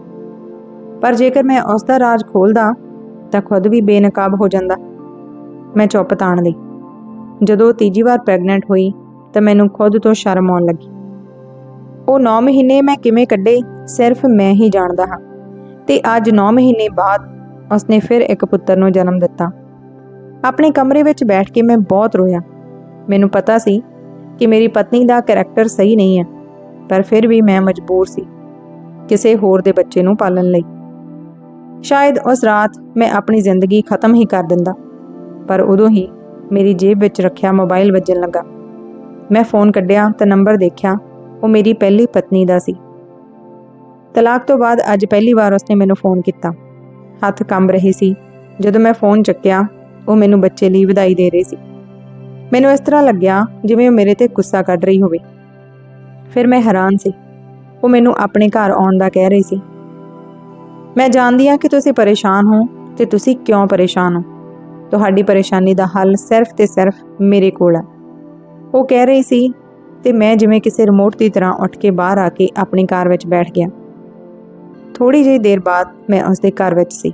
ਪਰ ਜੇਕਰ ਮੈਂ ਉਸ ਦਾ ਰਾਜ ਖੋਲਦਾ, ਤਾਂ ਖੁਦ ਵੀ ਬੇਨਕਾਬ ਹੋ ਜਾਂਦਾ। ਮੈਂ ਚੁੱਪ ਤਾਣ ਲਈ। ਜਦੋਂ ਤੀਜੀ ਵਾਰ ਪ੍ਰੈਗਨੈਂਟ ਹੋਈ, ਤਾਂ ਮੈਨੂੰ ਖੁਦ ਤੋਂ ਸ਼ਰਮ ਆਉਣ ਲੱਗੀ। ਉਹ 9 ਮਹੀਨੇ ਮੈਂ ਕਿਵੇਂ ਕੱਢੇ, ਸਿਰਫ ਮੈਂ ਹੀ ਜਾਣਦਾ ਹਾਂ। ਤੇ ਅੱਜ 9 ਮਹੀਨੇ ਬਾਅਦ ਉਸਨੇ ਫਿਰ ਇੱਕ ਪੁੱਤਰ ਨੂੰ ਜਨਮ ਦਿੱਤਾ। ਆਪਣੇ ਕਮਰੇ ਵਿੱਚ ਬੈਠ ਕੇ ਮੈਂ ਬਹੁਤ ਰੋਇਆ। ਮੈਨੂੰ ਪਤਾ ਸੀ ਕਿ ਮੇਰੀ ਪਤਨੀ ਦਾ ਕੈਰੈਕਟਰ ਸਹੀ ਨਹੀਂ ਹੈ, ਪਰ ਫਿਰ ਵੀ ਮੈਂ ਮਜਬੂਰ ਸੀ ਕਿਸੇ ਹੋਰ ਦੇ ਬੱਚੇ ਨੂੰ ਪਾਲਣ ਲਈ। ਸ਼ਾਇਦ ਉਸ ਰਾਤ ਮੈਂ ਆਪਣੀ ਜ਼ਿੰਦਗੀ ਖਤਮ ਹੀ ਕਰ ਦਿੰਦਾ, ਪਰ ਉਦੋਂ ਹੀ ਮੇਰੀ ਜੇਬ ਵਿੱਚ ਰੱਖਿਆ ਮੋਬਾਈਲ ਵੱਜਣ ਲੱਗਾ। ਮੈਂ ਫੋਨ ਕੱਢਿਆ ਤਾਂ ਨੰਬਰ ਦੇਖਿਆ, ਉਹ ਮੇਰੀ ਪਹਿਲੀ ਪਤਨੀ ਦਾ ਸੀ। ਤਲਾਕ ਤੋਂ ਬਾਅਦ ਅੱਜ ਪਹਿਲੀ ਵਾਰ ਉਸਨੇ ਮੈਨੂੰ ਫੋਨ ਕੀਤਾ। ਹੱਥ ਕੰਬ ਰਹੇ ਸੀ। ਜਦੋਂ ਮੈਂ ਫੋਨ ਚੱਕਿਆ ਉਹ ਮੈਨੂੰ ਬੱਚੇ ਲਈ ਵਧਾਈ ਦੇ ਰਹੀ ਸੀ। ਮੈਨੂੰ ਇਸ ਤਰ੍ਹਾਂ ਲੱਗਿਆ ਜਿਵੇਂ ਉਹ ਮੇਰੇ ਤੇ ਗੁੱਸਾ ਕੱਢ ਰਹੀ ਹੋਵੇ। ਫਿਰ ਮੈਂ ਹੈਰਾਨ ਸੀ। ਉਹ ਮੈਨੂੰ ਆਪਣੇ ਘਰ ਆਉਣ ਦਾ ਕਹਿ ਰਹੀ ਸੀ। ਮੈਂ ਜਾਣਦੀ ਹਾਂ ਕਿ ਤੁਸੀਂ ਪਰੇਸ਼ਾਨ ਹੋ ਤੇ ਤੁਸੀਂ ਕਿਉਂ ਪਰੇਸ਼ਾਨ ਹੋ। ਤੁਹਾਡੀ ਪਰੇਸ਼ਾਨੀ ਦਾ ਹੱਲ ਸਿਰਫ ਤੇ ਸਿਰਫ ਮੇਰੇ ਕੋਲ ਹੈ। ਉਹ ਕਹਿ ਰਹੀ ਸੀ ਤੇ ਮੈਂ ਜਿਵੇਂ ਕਿਸੇ ਰਿਮੋਟ ਦੀ ਤਰ੍ਹਾਂ ਉੱਠ ਕੇ ਬਾਹਰ ਆ ਕੇ ਆਪਣੀ ਕਾਰ ਵਿੱਚ ਬੈਠ ਗਿਆ। ਥੋੜੀ ਜਿਹੀ ਦੇਰ ਬਾਅਦ ਮੈਂ ਉਸ ਦੇ ਘਰ ਵਿੱਚ ਸੀ।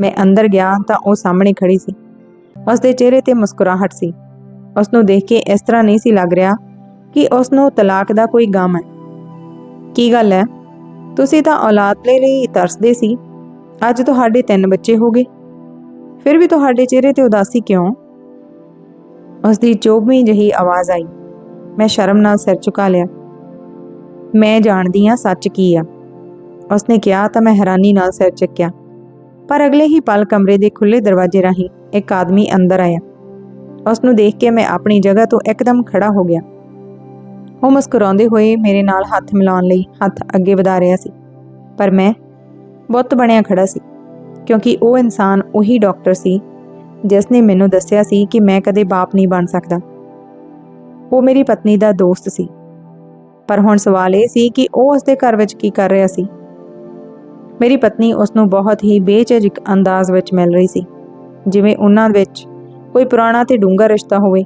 ਮੈਂ ਅੰਦਰ ਗਿਆ ਤਾਂ ਉਹ ਸਾਹਮਣੇ ਖੜੀ ਸੀ। ਉਸ ਦੇ ਚਿਹਰੇ ਤੇ ਮੁਸਕਰਾਹਟ ਸੀ। ਉਸ ਨੂੰ ਦੇਖ ਕੇ ਇਸ ਤਰ੍ਹਾਂ ਨਹੀਂ ਸੀ ਲੱਗ ਰਿਹਾ ਕਿ ਉਸ ਨੂੰ ਤਲਾਕ ਦਾ ਕੋਈ ਗਮ ਹੈ। ਕੀ ਗੱਲ ਹੈ? ਤੁਸੀਂ ਤਾਂ ਔਲਾਦ ਲਈ ਲਈ ਤਰਸਦੇ ਸੀ। ਅੱਜ ਤੁਹਾਡੇ ਤਿੰਨ ਬੱਚੇ ਹੋ ਗਏ। ਫਿਰ ਵੀ ਤੁਹਾਡੇ ਚਿਹਰੇ ਤੇ ਉਦਾਸੀ ਕਿਉਂ? ਉਸ ਦੀ ਚੋਬਵੀਂ ਜਹੀ ਆਵਾਜ਼ ਆਈ। ਮੈਂ ਸ਼ਰਮ ਨਾਲ ਸਿਰ ਝੁਕਾ ਲਿਆ। ਮੈਂ ਜਾਣਦੀ ਹਾਂ ਸੱਚ ਕੀ ਆ। ਉਸਨੇ ਕਿਹਾ ਤਾਂ ਮੈਂ ਹੈਰਾਨੀ ਨਾਲ ਸਿਰ ਚੱਕਿਆ। ਪਰ ਅਗਲੇ ਹੀ ਪਲ ਕਮਰੇ ਦੇ ਖੁੱਲੇ ਦਰਵਾਜ਼ੇ ਰਾਹੀਂ ਇੱਕ ਆਦਮੀ ਅੰਦਰ ਆਇਆ। ਉਸ ਨੂੰ ਦੇਖ ਕੇ ਮੈਂ ਆਪਣੀ ਜਗ੍ਹਾ ਤੋਂ ਇੱਕਦਮ ਖੜਾ ਹੋ ਗਿਆ। ਉਹ ਮੁਸਕਰਾਉਂਦੇ ਹੋਏ ਮੇਰੇ ਨਾਲ ਹੱਥ ਮਿਲਾਉਣ ਲਈ ਹੱਥ ਅੱਗੇ ਵਧਾ ਰਿਹਾ ਸੀ। ਪਰ ਮੈਂ ਬੁੱਤ ਬਣਿਆ ਖੜਾ ਸੀ, ਕਿਉਂਕਿ ਉਹ ਇਨਸਾਨ ਉਹੀ ਡਾਕਟਰ ਸੀ, ਜਿਸ ਨੇ ਮੈਨੂੰ ਦੱਸਿਆ ਸੀ ਕਿ ਮੈਂ ਕਦੇ ਬਾਪ ਨਹੀਂ ਬਣ ਸਕਦਾ। ਉਹ ਮੇਰੀ ਪਤਨੀ ਦਾ ਦੋਸਤ ਸੀ। ਪਰ ਹੁਣ ਸਵਾਲ ਇਹ ਸੀ ਕਿ ਉਹ ਉਸ ਦੇ ਘਰ ਵਿੱਚ ਕੀ ਕਰ ਰਿਹਾ ਸੀ। ਮੇਰੀ ਪਤਨੀ ਉਸ ਨੂੰ ਬਹੁਤ ਹੀ ਬੇਝਿਜਕ ਅੰਦਾਜ਼ ਵਿੱਚ ਮਿਲ ਰਹੀ ਸੀ। ਜਿਵੇਂ ਉਹਨਾਂ ਵਿੱਚ ਕੋਈ ਪੁਰਾਣਾ ਤੇ ਡੂੰਘਾ ਰਿਸ਼ਤਾ ਹੋਵੇ।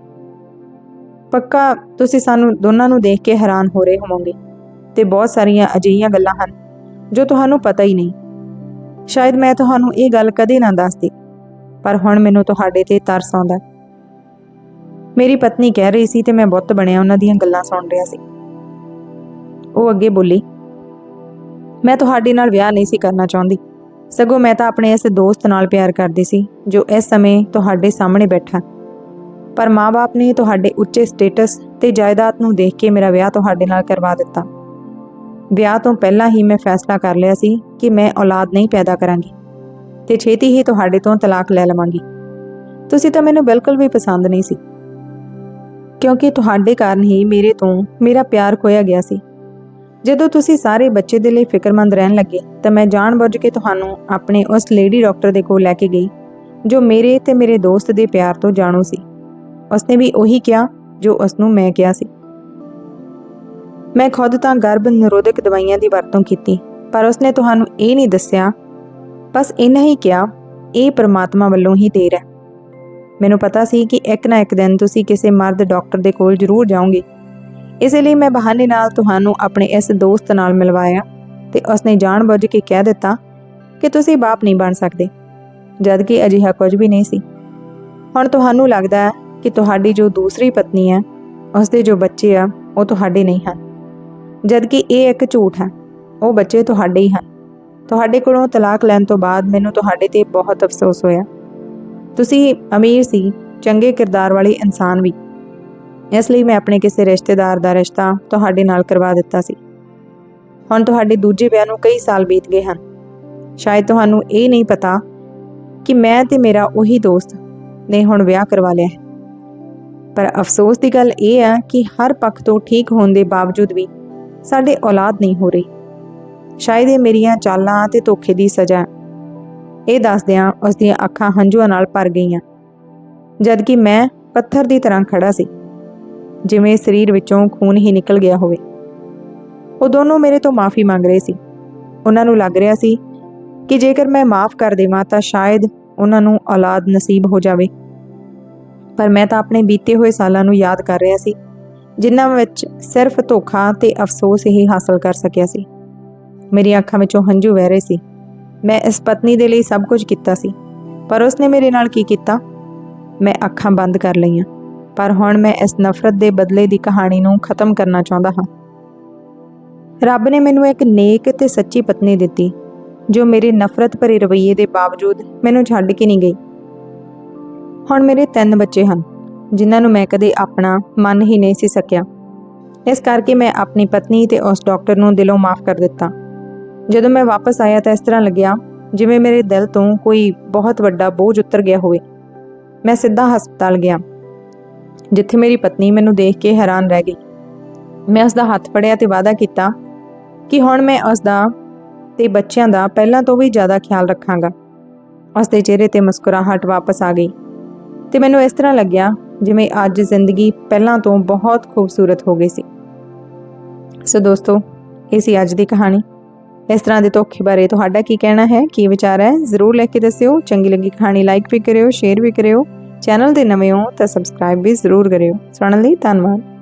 ਪੱਕਾ ਤੁਸੀਂ ਸਾਨੂੰ ਦੋਨਾਂ ਨੂੰ ਦੇਖ ਕੇ ਹੈਰਾਨ ਹੋ ਰਹੇ ਹੋਵੋਗੇ ਤੇ ਬਹੁਤ ਸਾਰੀਆਂ ਅਜਿਹੀਆਂ ਗੱਲਾਂ ਹਨ ਜੋ ਤੁਹਾਨੂੰ ਪਤਾ ਹੀ ਨਹੀਂ। ਸ਼ਾਇਦ ਮੈਂ ਤੁਹਾਨੂੰ ਇਹ ਗੱਲ ਕਦੇ ਨਾ ਦੱਸਦੀ, ਪਰ ਹੁਣ ਮੈਨੂੰ ਤੁਹਾਡੇ ਤੇ ਤਰਸ ਆਉਂਦਾ ਮੇਰੀ ਪਤਨੀ ਕਹਿ ਰਹੀ ਸੀ ਤੇ ਮੈਂ ਬੁੱਤ ਬਣਿਆ ਉਹਨਾਂ ਦੀਆਂ ਗੱਲਾਂ ਸੁਣ ਰਿਹਾ ਸੀ। ਉਹ ਅੱਗੇ ਬੋਲੀ, ਮੈਂ ਤੁਹਾਡੇ ਨਾਲ ਵਿਆਹ ਨਹੀਂ ਸੀ ਕਰਨਾ ਚਾਹੁੰਦੀ। ਸਗੋਂ ਮੈਂ ਤਾਂ ਆਪਣੇ ਇਸ ਦੋਸਤ ਨਾਲ ਪਿਆਰ ਕਰਦੀ ਸੀ, ਜੋ ਇਸ ਸਮੇਂ ਤੁਹਾਡੇ ਸਾਹਮਣੇ ਬੈਠਾ। ਪਰ ਮਾਪੇ ਨੇ ਤੁਹਾਡੇ ਉੱਚੇ ਸਟੇਟਸ ਤੇ ਜਾਇਦਾਦ ਨੂੰ ਦੇਖ ਕੇ ਮੇਰਾ ਵਿਆਹ ਤੁਹਾਡੇ ਨਾਲ ਕਰਵਾ ਦਿੱਤਾ। ਵਿਆਹ ਤੋਂ ਪਹਿਲਾਂ ਹੀ ਮੈਂ ਫੈਸਲਾ ਕਰ ਲਿਆ ਸੀ ਕਿ ਮੈਂ ਔਲਾਦ ਨਹੀਂ ਪੈਦਾ ਕਰਾਂਗੀ ਤੇ ਛੇਤੀ ਹੀ ਤੁਹਾਡੇ ਤੋਂ ਤਲਾਕ ਲੈ ਲਵਾਂਗੀ। ਤੁਸੀਂ ਤਾਂ ਮੈਨੂੰ ਬਿਲਕੁਲ ਵੀ ਪਸੰਦ ਨਹੀਂ ਸੀ। ਕਿਉਂਕਿ ਤੁਹਾਡੇ ਕਾਰਨ ਹੀ ਮੇਰੇ ਤੋਂ ਮੇਰਾ ਪਿਆਰ ਖੋਇਆ ਗਿਆ ਸੀ। ਜਦੋਂ ਤੁਸੀਂ ਸਾਰੇ ਬੱਚੇ ਦੇ ਲਈ ਫਿਕਰਮੰਦ ਰਹਿਣ ਲੱਗੇ, ਤਾਂ ਮੈਂ ਜਾਣਬੁੱਝ ਕੇ ਤੁਹਾਨੂੰ ਆਪਣੇ ਉਸ ਲੇਡੀ ਡਾਕਟਰ ਦੇ ਕੋਲ ਲੈ ਕੇ ਗਈ, ਜੋ ਮੇਰੇ ਤੇ ਮੇਰੇ ਦੋਸਤ ਦੇ ਪਿਆਰ ਤੋਂ ਜਾਣੂ ਸੀ। ਉਸਨੇ ਵੀ ਉਹੀ ਕਿਹਾ, ਜੋ ਉਸ ਨੂੰ ਮੈਂ ਕਿਹਾ ਸੀ। ਮੈਂ ਖੁਦ ਤਾਂ ਗਰਭ ਨਿਰੋਧਕ ਦਵਾਈਆਂ ਦੀ ਵਰਤੋਂ ਕੀਤੀ, ਪਰ ਉਸਨੇ ਤੁਹਾਨੂੰ ਇਹ ਨਹੀਂ ਦੱਸਿਆ, ਬਸ ਇੰਨਾ ਹੀ ਕਿਹਾ, ਇਹ ਪਰਮਾਤਮਾ ਵੱਲੋਂ ਹੀ ਦੇਰ ਹੈ। ਮੈਨੂੰ ਪਤਾ ਸੀ ਕਿ ਇੱਕ ਨਾ ਇੱਕ ਦਿਨ ਤੁਸੀਂ ਕਿਸੇ ਮਰਦ ਡਾਕਟਰ ਦੇ ਕੋਲ ਜ਼ਰੂਰ ਜਾਓਗੇ। ਇਸੇ ਲਈ ਮੈਂ ਬਹਾਨੇ ਨਾਲ ਤੁਹਾਨੂੰ ਆਪਣੇ ਇਸ ਦੋਸਤ ਨਾਲ ਮਿਲਵਾਇਆ ਤੇ ਉਸਨੇ ਜਾਣਬੁੱਝ ਕੇ ਕਹਿ ਦਿੱਤਾ ਕਿ ਤੁਸੀਂ ਬਾਪ ਨਹੀਂ ਬਣ ਸਕਦੇ ਜਦ ਕਿ ਅਜਿਹਾ ਕੁਝ ਵੀ ਨਹੀਂ ਸੀ। ਹੁਣ ਤੁਹਾਨੂੰ ਲੱਗਦਾ ਹੈ ਕਿ ਤੁਹਾਡੀ ਜੋ ਦੂਸਰੀ ਪਤਨੀ ਹੈ, ਉਸਦੇ ਜੋ ਬੱਚੇ ਆ, ਉਹ ਤੁਹਾਡੇ ਨਹੀਂ ਹਨ। ਜਦ ਕਿ ਇਹ ਇੱਕ ਝੂਠ ਹੈ, ਉਹ ਬੱਚੇ ਤੁਹਾਡੇ ਹੀ ਹਨ। ਤੁਹਾਡੇ ਕੋਲੋਂ ਤਲਾਕ ਲੈਣ ਤੋਂ ਬਾਅਦ ਮੈਨੂੰ ਤੁਹਾਡੇ ਤੇ ਬਹੁਤ ਅਫਸੋਸ ਹੋਇਆ। ਤੁਸੀਂ ਅਮੀਰ ਸੀ, ਚੰਗੇ ਕਿਰਦਾਰ ਵਾਲੇ ਇਨਸਾਨ ਵੀ। ਇਸ ਲਈ ਮੈਂ ਆਪਣੇ ਕਿਸੇ ਰਿਸ਼ਤੇਦਾਰ ਦਾ ਰਿਸ਼ਤਾ ਤੁਹਾਡੇ ਨਾਲ ਕਰਵਾ ਦਿੱਤਾ ਸੀ। ਹੁਣ ਤੁਹਾਡੇ ਦੂਜੇ ਵਿਆਹ ਨੂੰ ਕਈ ਸਾਲ ਬੀਤ ਗਏ ਹਨ। ਸ਼ਾਇਦ ਤੁਹਾਨੂੰ ਇਹ ਨਹੀਂ ਪਤਾ ਕਿ ਮੈਂ ਤੇ ਮੇਰਾ ਉਹੀ ਦੋਸਤ ਨੇ ਹੁਣ ਵਿਆਹ ਕਰਵਾ ਲਿਆ ਹੈ। ਪਰ ਅਫਸੋਸ ਦੀ ਗੱਲ ਇਹ ਹੈ ਕਿ ਹਰ ਪੱਖ ਤੋਂ ਠੀਕ ਹੋਣ ਦੇ ਬਾਵਜੂਦ ਵੀ ਸਾਡੇ ਔਲਾਦ ਨਹੀਂ ਹੋ ਰਹੀ। ਸ਼ਾਇਦ ਇਹ ਮੇਰੀਆਂ ਚਾਲਾਂ ਤੇ ਧੋਖੇ ਦੀ ਸਜ਼ਾ ਇਹ ਦੱਸਦਿਆਂ ਉਸ ਦੀਆਂ ਅੱਖਾਂ ਹੰਝੂਆਂ ਨਾਲ ਭਰ ਗਈਆਂ। ਜਦ ਕਿ ਮੈਂ ਪੱਥਰ ਦੀ ਤਰ੍ਹਾਂ ਖੜਾ ਸੀ। ਜਿਵੇਂ ਸਰੀਰ ਵਿੱਚੋਂ ਖੂਨ ਹੀ ਨਿਕਲ ਗਿਆ ਹੋਵੇ। ਉਹ ਦੋਨੋਂ ਮੇਰੇ ਤੋਂ ਮਾਫੀ ਮੰਗ ਰਹੇ ਸੀ। ਉਹਨਾਂ ਨੂੰ ਲੱਗ ਰਿਹਾ ਸੀ ਕਿ ਜੇਕਰ ਮੈਂ ਮਾਫ ਕਰ ਦੇਵਾਂ ਤਾਂ ਸ਼ਾਇਦ ਉਹਨਾਂ ਨੂੰ ਔਲਾਦ ਨਸੀਬ ਹੋ ਜਾਵੇ। ਪਰ ਮੈਂ ਤਾਂ ਆਪਣੇ ਬੀਤੇ ਹੋਏ ਸਾਲਾਂ ਨੂੰ ਯਾਦ ਕਰ ਰਿਹਾ ਸੀ, ਜਿਨ੍ਹਾਂ ਵਿੱਚ ਸਿਰਫ ਧੋਖਾ ਤੇ ਅਫਸੋਸ ਹੀ ਹਾਸਲ ਕਰ ਸਕਿਆ ਸੀ। ਮੇਰੀਆਂ ਅੱਖਾਂ ਵਿੱਚੋਂ ਹੰਝੂ ਵਹਿ ਰਹੇ ਸੀ। ਮੈਂ ਇਸ ਪਤਨੀ ਦੇ ਲਈ ਸਭ ਕੁਝ ਕੀਤਾ ਸੀ, ਪਰ ਉਸਨੇ ਮੇਰੇ ਨਾਲ ਕੀ ਕੀਤਾ? ਮੈਂ ਅੱਖਾਂ ਬੰਦ ਕਰ ਲਈਆਂ। ਪਰ ਹੁਣ ਮੈਂ ਇਸ ਨਫ਼ਰਤ ਦੇ ਬਦਲੇ ਦੀ ਕਹਾਣੀ ਨੂੰ ਖਤਮ ਕਰਨਾ ਚਾਹੁੰਦਾ ਹਾਂ। ਰੱਬ ਨੇ ਮੈਨੂੰ ਇੱਕ ਨੇਕ ਤੇ ਸੱਚੀ ਪਤਨੀ ਦਿੱਤੀ, ਜੋ ਮੇਰੇ ਨਫ਼ਰਤ ਭਰੇ ਰਵੱਈਏ ਦੇ ਬਾਵਜੂਦ ਮੈਨੂੰ ਛੱਡ ਕੇ ਨਹੀਂ ਗਈ। ਹੁਣ ਮੇਰੇ ਤਿੰਨ ਬੱਚੇ ਹਨ, ਜਿਨ੍ਹਾਂ ਨੂੰ ਮੈਂ ਕਦੇ ਆਪਣਾ ਮੰਨ ਹੀ ਨਹੀਂ ਸੀ ਸਕਿਆ। ਇਸ ਕਰਕੇ ਮੈਂ ਆਪਣੀ ਪਤਨੀ ਤੇ ਉਸ ਡਾਕਟਰ ਨੂੰ ਦਿਲੋਂ ਮਾਫ ਕਰ ਦਿੱਤਾ। ਜਦੋਂ ਮੈਂ ਵਾਪਸ ਆਇਆ ਤਾਂ ਇਸ ਤਰ੍ਹਾਂ ਲੱਗਿਆ ਜਿਵੇਂ ਮੇਰੇ ਦਿਲ ਤੋਂ ਕੋਈ ਬਹੁਤ ਵੱਡਾ ਬੋਝ ਉਤਰ ਗਿਆ ਹੋਵੇ। ਮੈਂ ਸਿੱਧਾ ਹਸਪਤਾਲ ਗਿਆ। ਜਿੱਥੇ ਮੇਰੀ ਪਤਨੀ ਮੈਨੂੰ ਦੇਖ ਕੇ ਹੈਰਾਨ ਰਹਿ ਗਈ। ਮੈਂ ਉਸ ਦਾ ਹੱਥ ਫੜਿਆ ਤੇ ਵਾਅਦਾ ਕੀਤਾ ਕਿ ਹੁਣ ਮੈਂ ਉਸ ਦਾ ਤੇ ਬੱਚਿਆਂ ਦਾ ਪਹਿਲਾਂ ਤੋਂ ਵੀ ਜ਼ਿਆਦਾ ਖਿਆਲ ਰੱਖਾਂਗਾ। ਉਸ ਦੇ ਚਿਹਰੇ ਤੇ ਮੁਸਕਰਾਹਟ ਵਾਪਸ ਆ ਗਈ ਤੇ ਮੈਨੂੰ ਇਸ ਤਰ੍ਹਾਂ ਲੱਗਿਆ ਜਿਵੇਂ ਅੱਜ ਜ਼ਿੰਦਗੀ ਪਹਿਲਾਂ ਤੋਂ ਬਹੁਤ ਖੂਬਸੂਰਤ ਹੋ ਗਈ ਸੀ। ਸੋ ਦੋਸਤੋ, ਇਹ ਸੀ ਅੱਜ ਦੀ ਕਹਾਣੀ। ਇਸ ਤਰ੍ਹਾਂ ਦੇ ਧੋਖੇ ਬਾਰੇ ਤੁਹਾਡਾ ਕੀ ਕਹਿਣਾ ਹੈ, ਕੀ ਵਿਚਾਰ ਹੈ, ਜ਼ਰੂਰ ਲਿਖ ਕੇ ਦੱਸਿਓ। ਚੰਗੀ ਲੱਗੀ ਕਹਾਣੀ ਲਾਈਕ ਵੀ ਕਰਿਓ ਸ਼ੇਅਰ ਵੀ ਕਰਿਓ। ਚੈਨਲ ਦੇ ਨਵੇਂ ਹੋ ਤਾਂ ਸਬਸਕ੍ਰਾਈਬ ਵੀ ਜ਼ਰੂਰ ਕਰਿਓ। ਸੁਣਨ ਲਈ ਧੰਨਵਾਦ।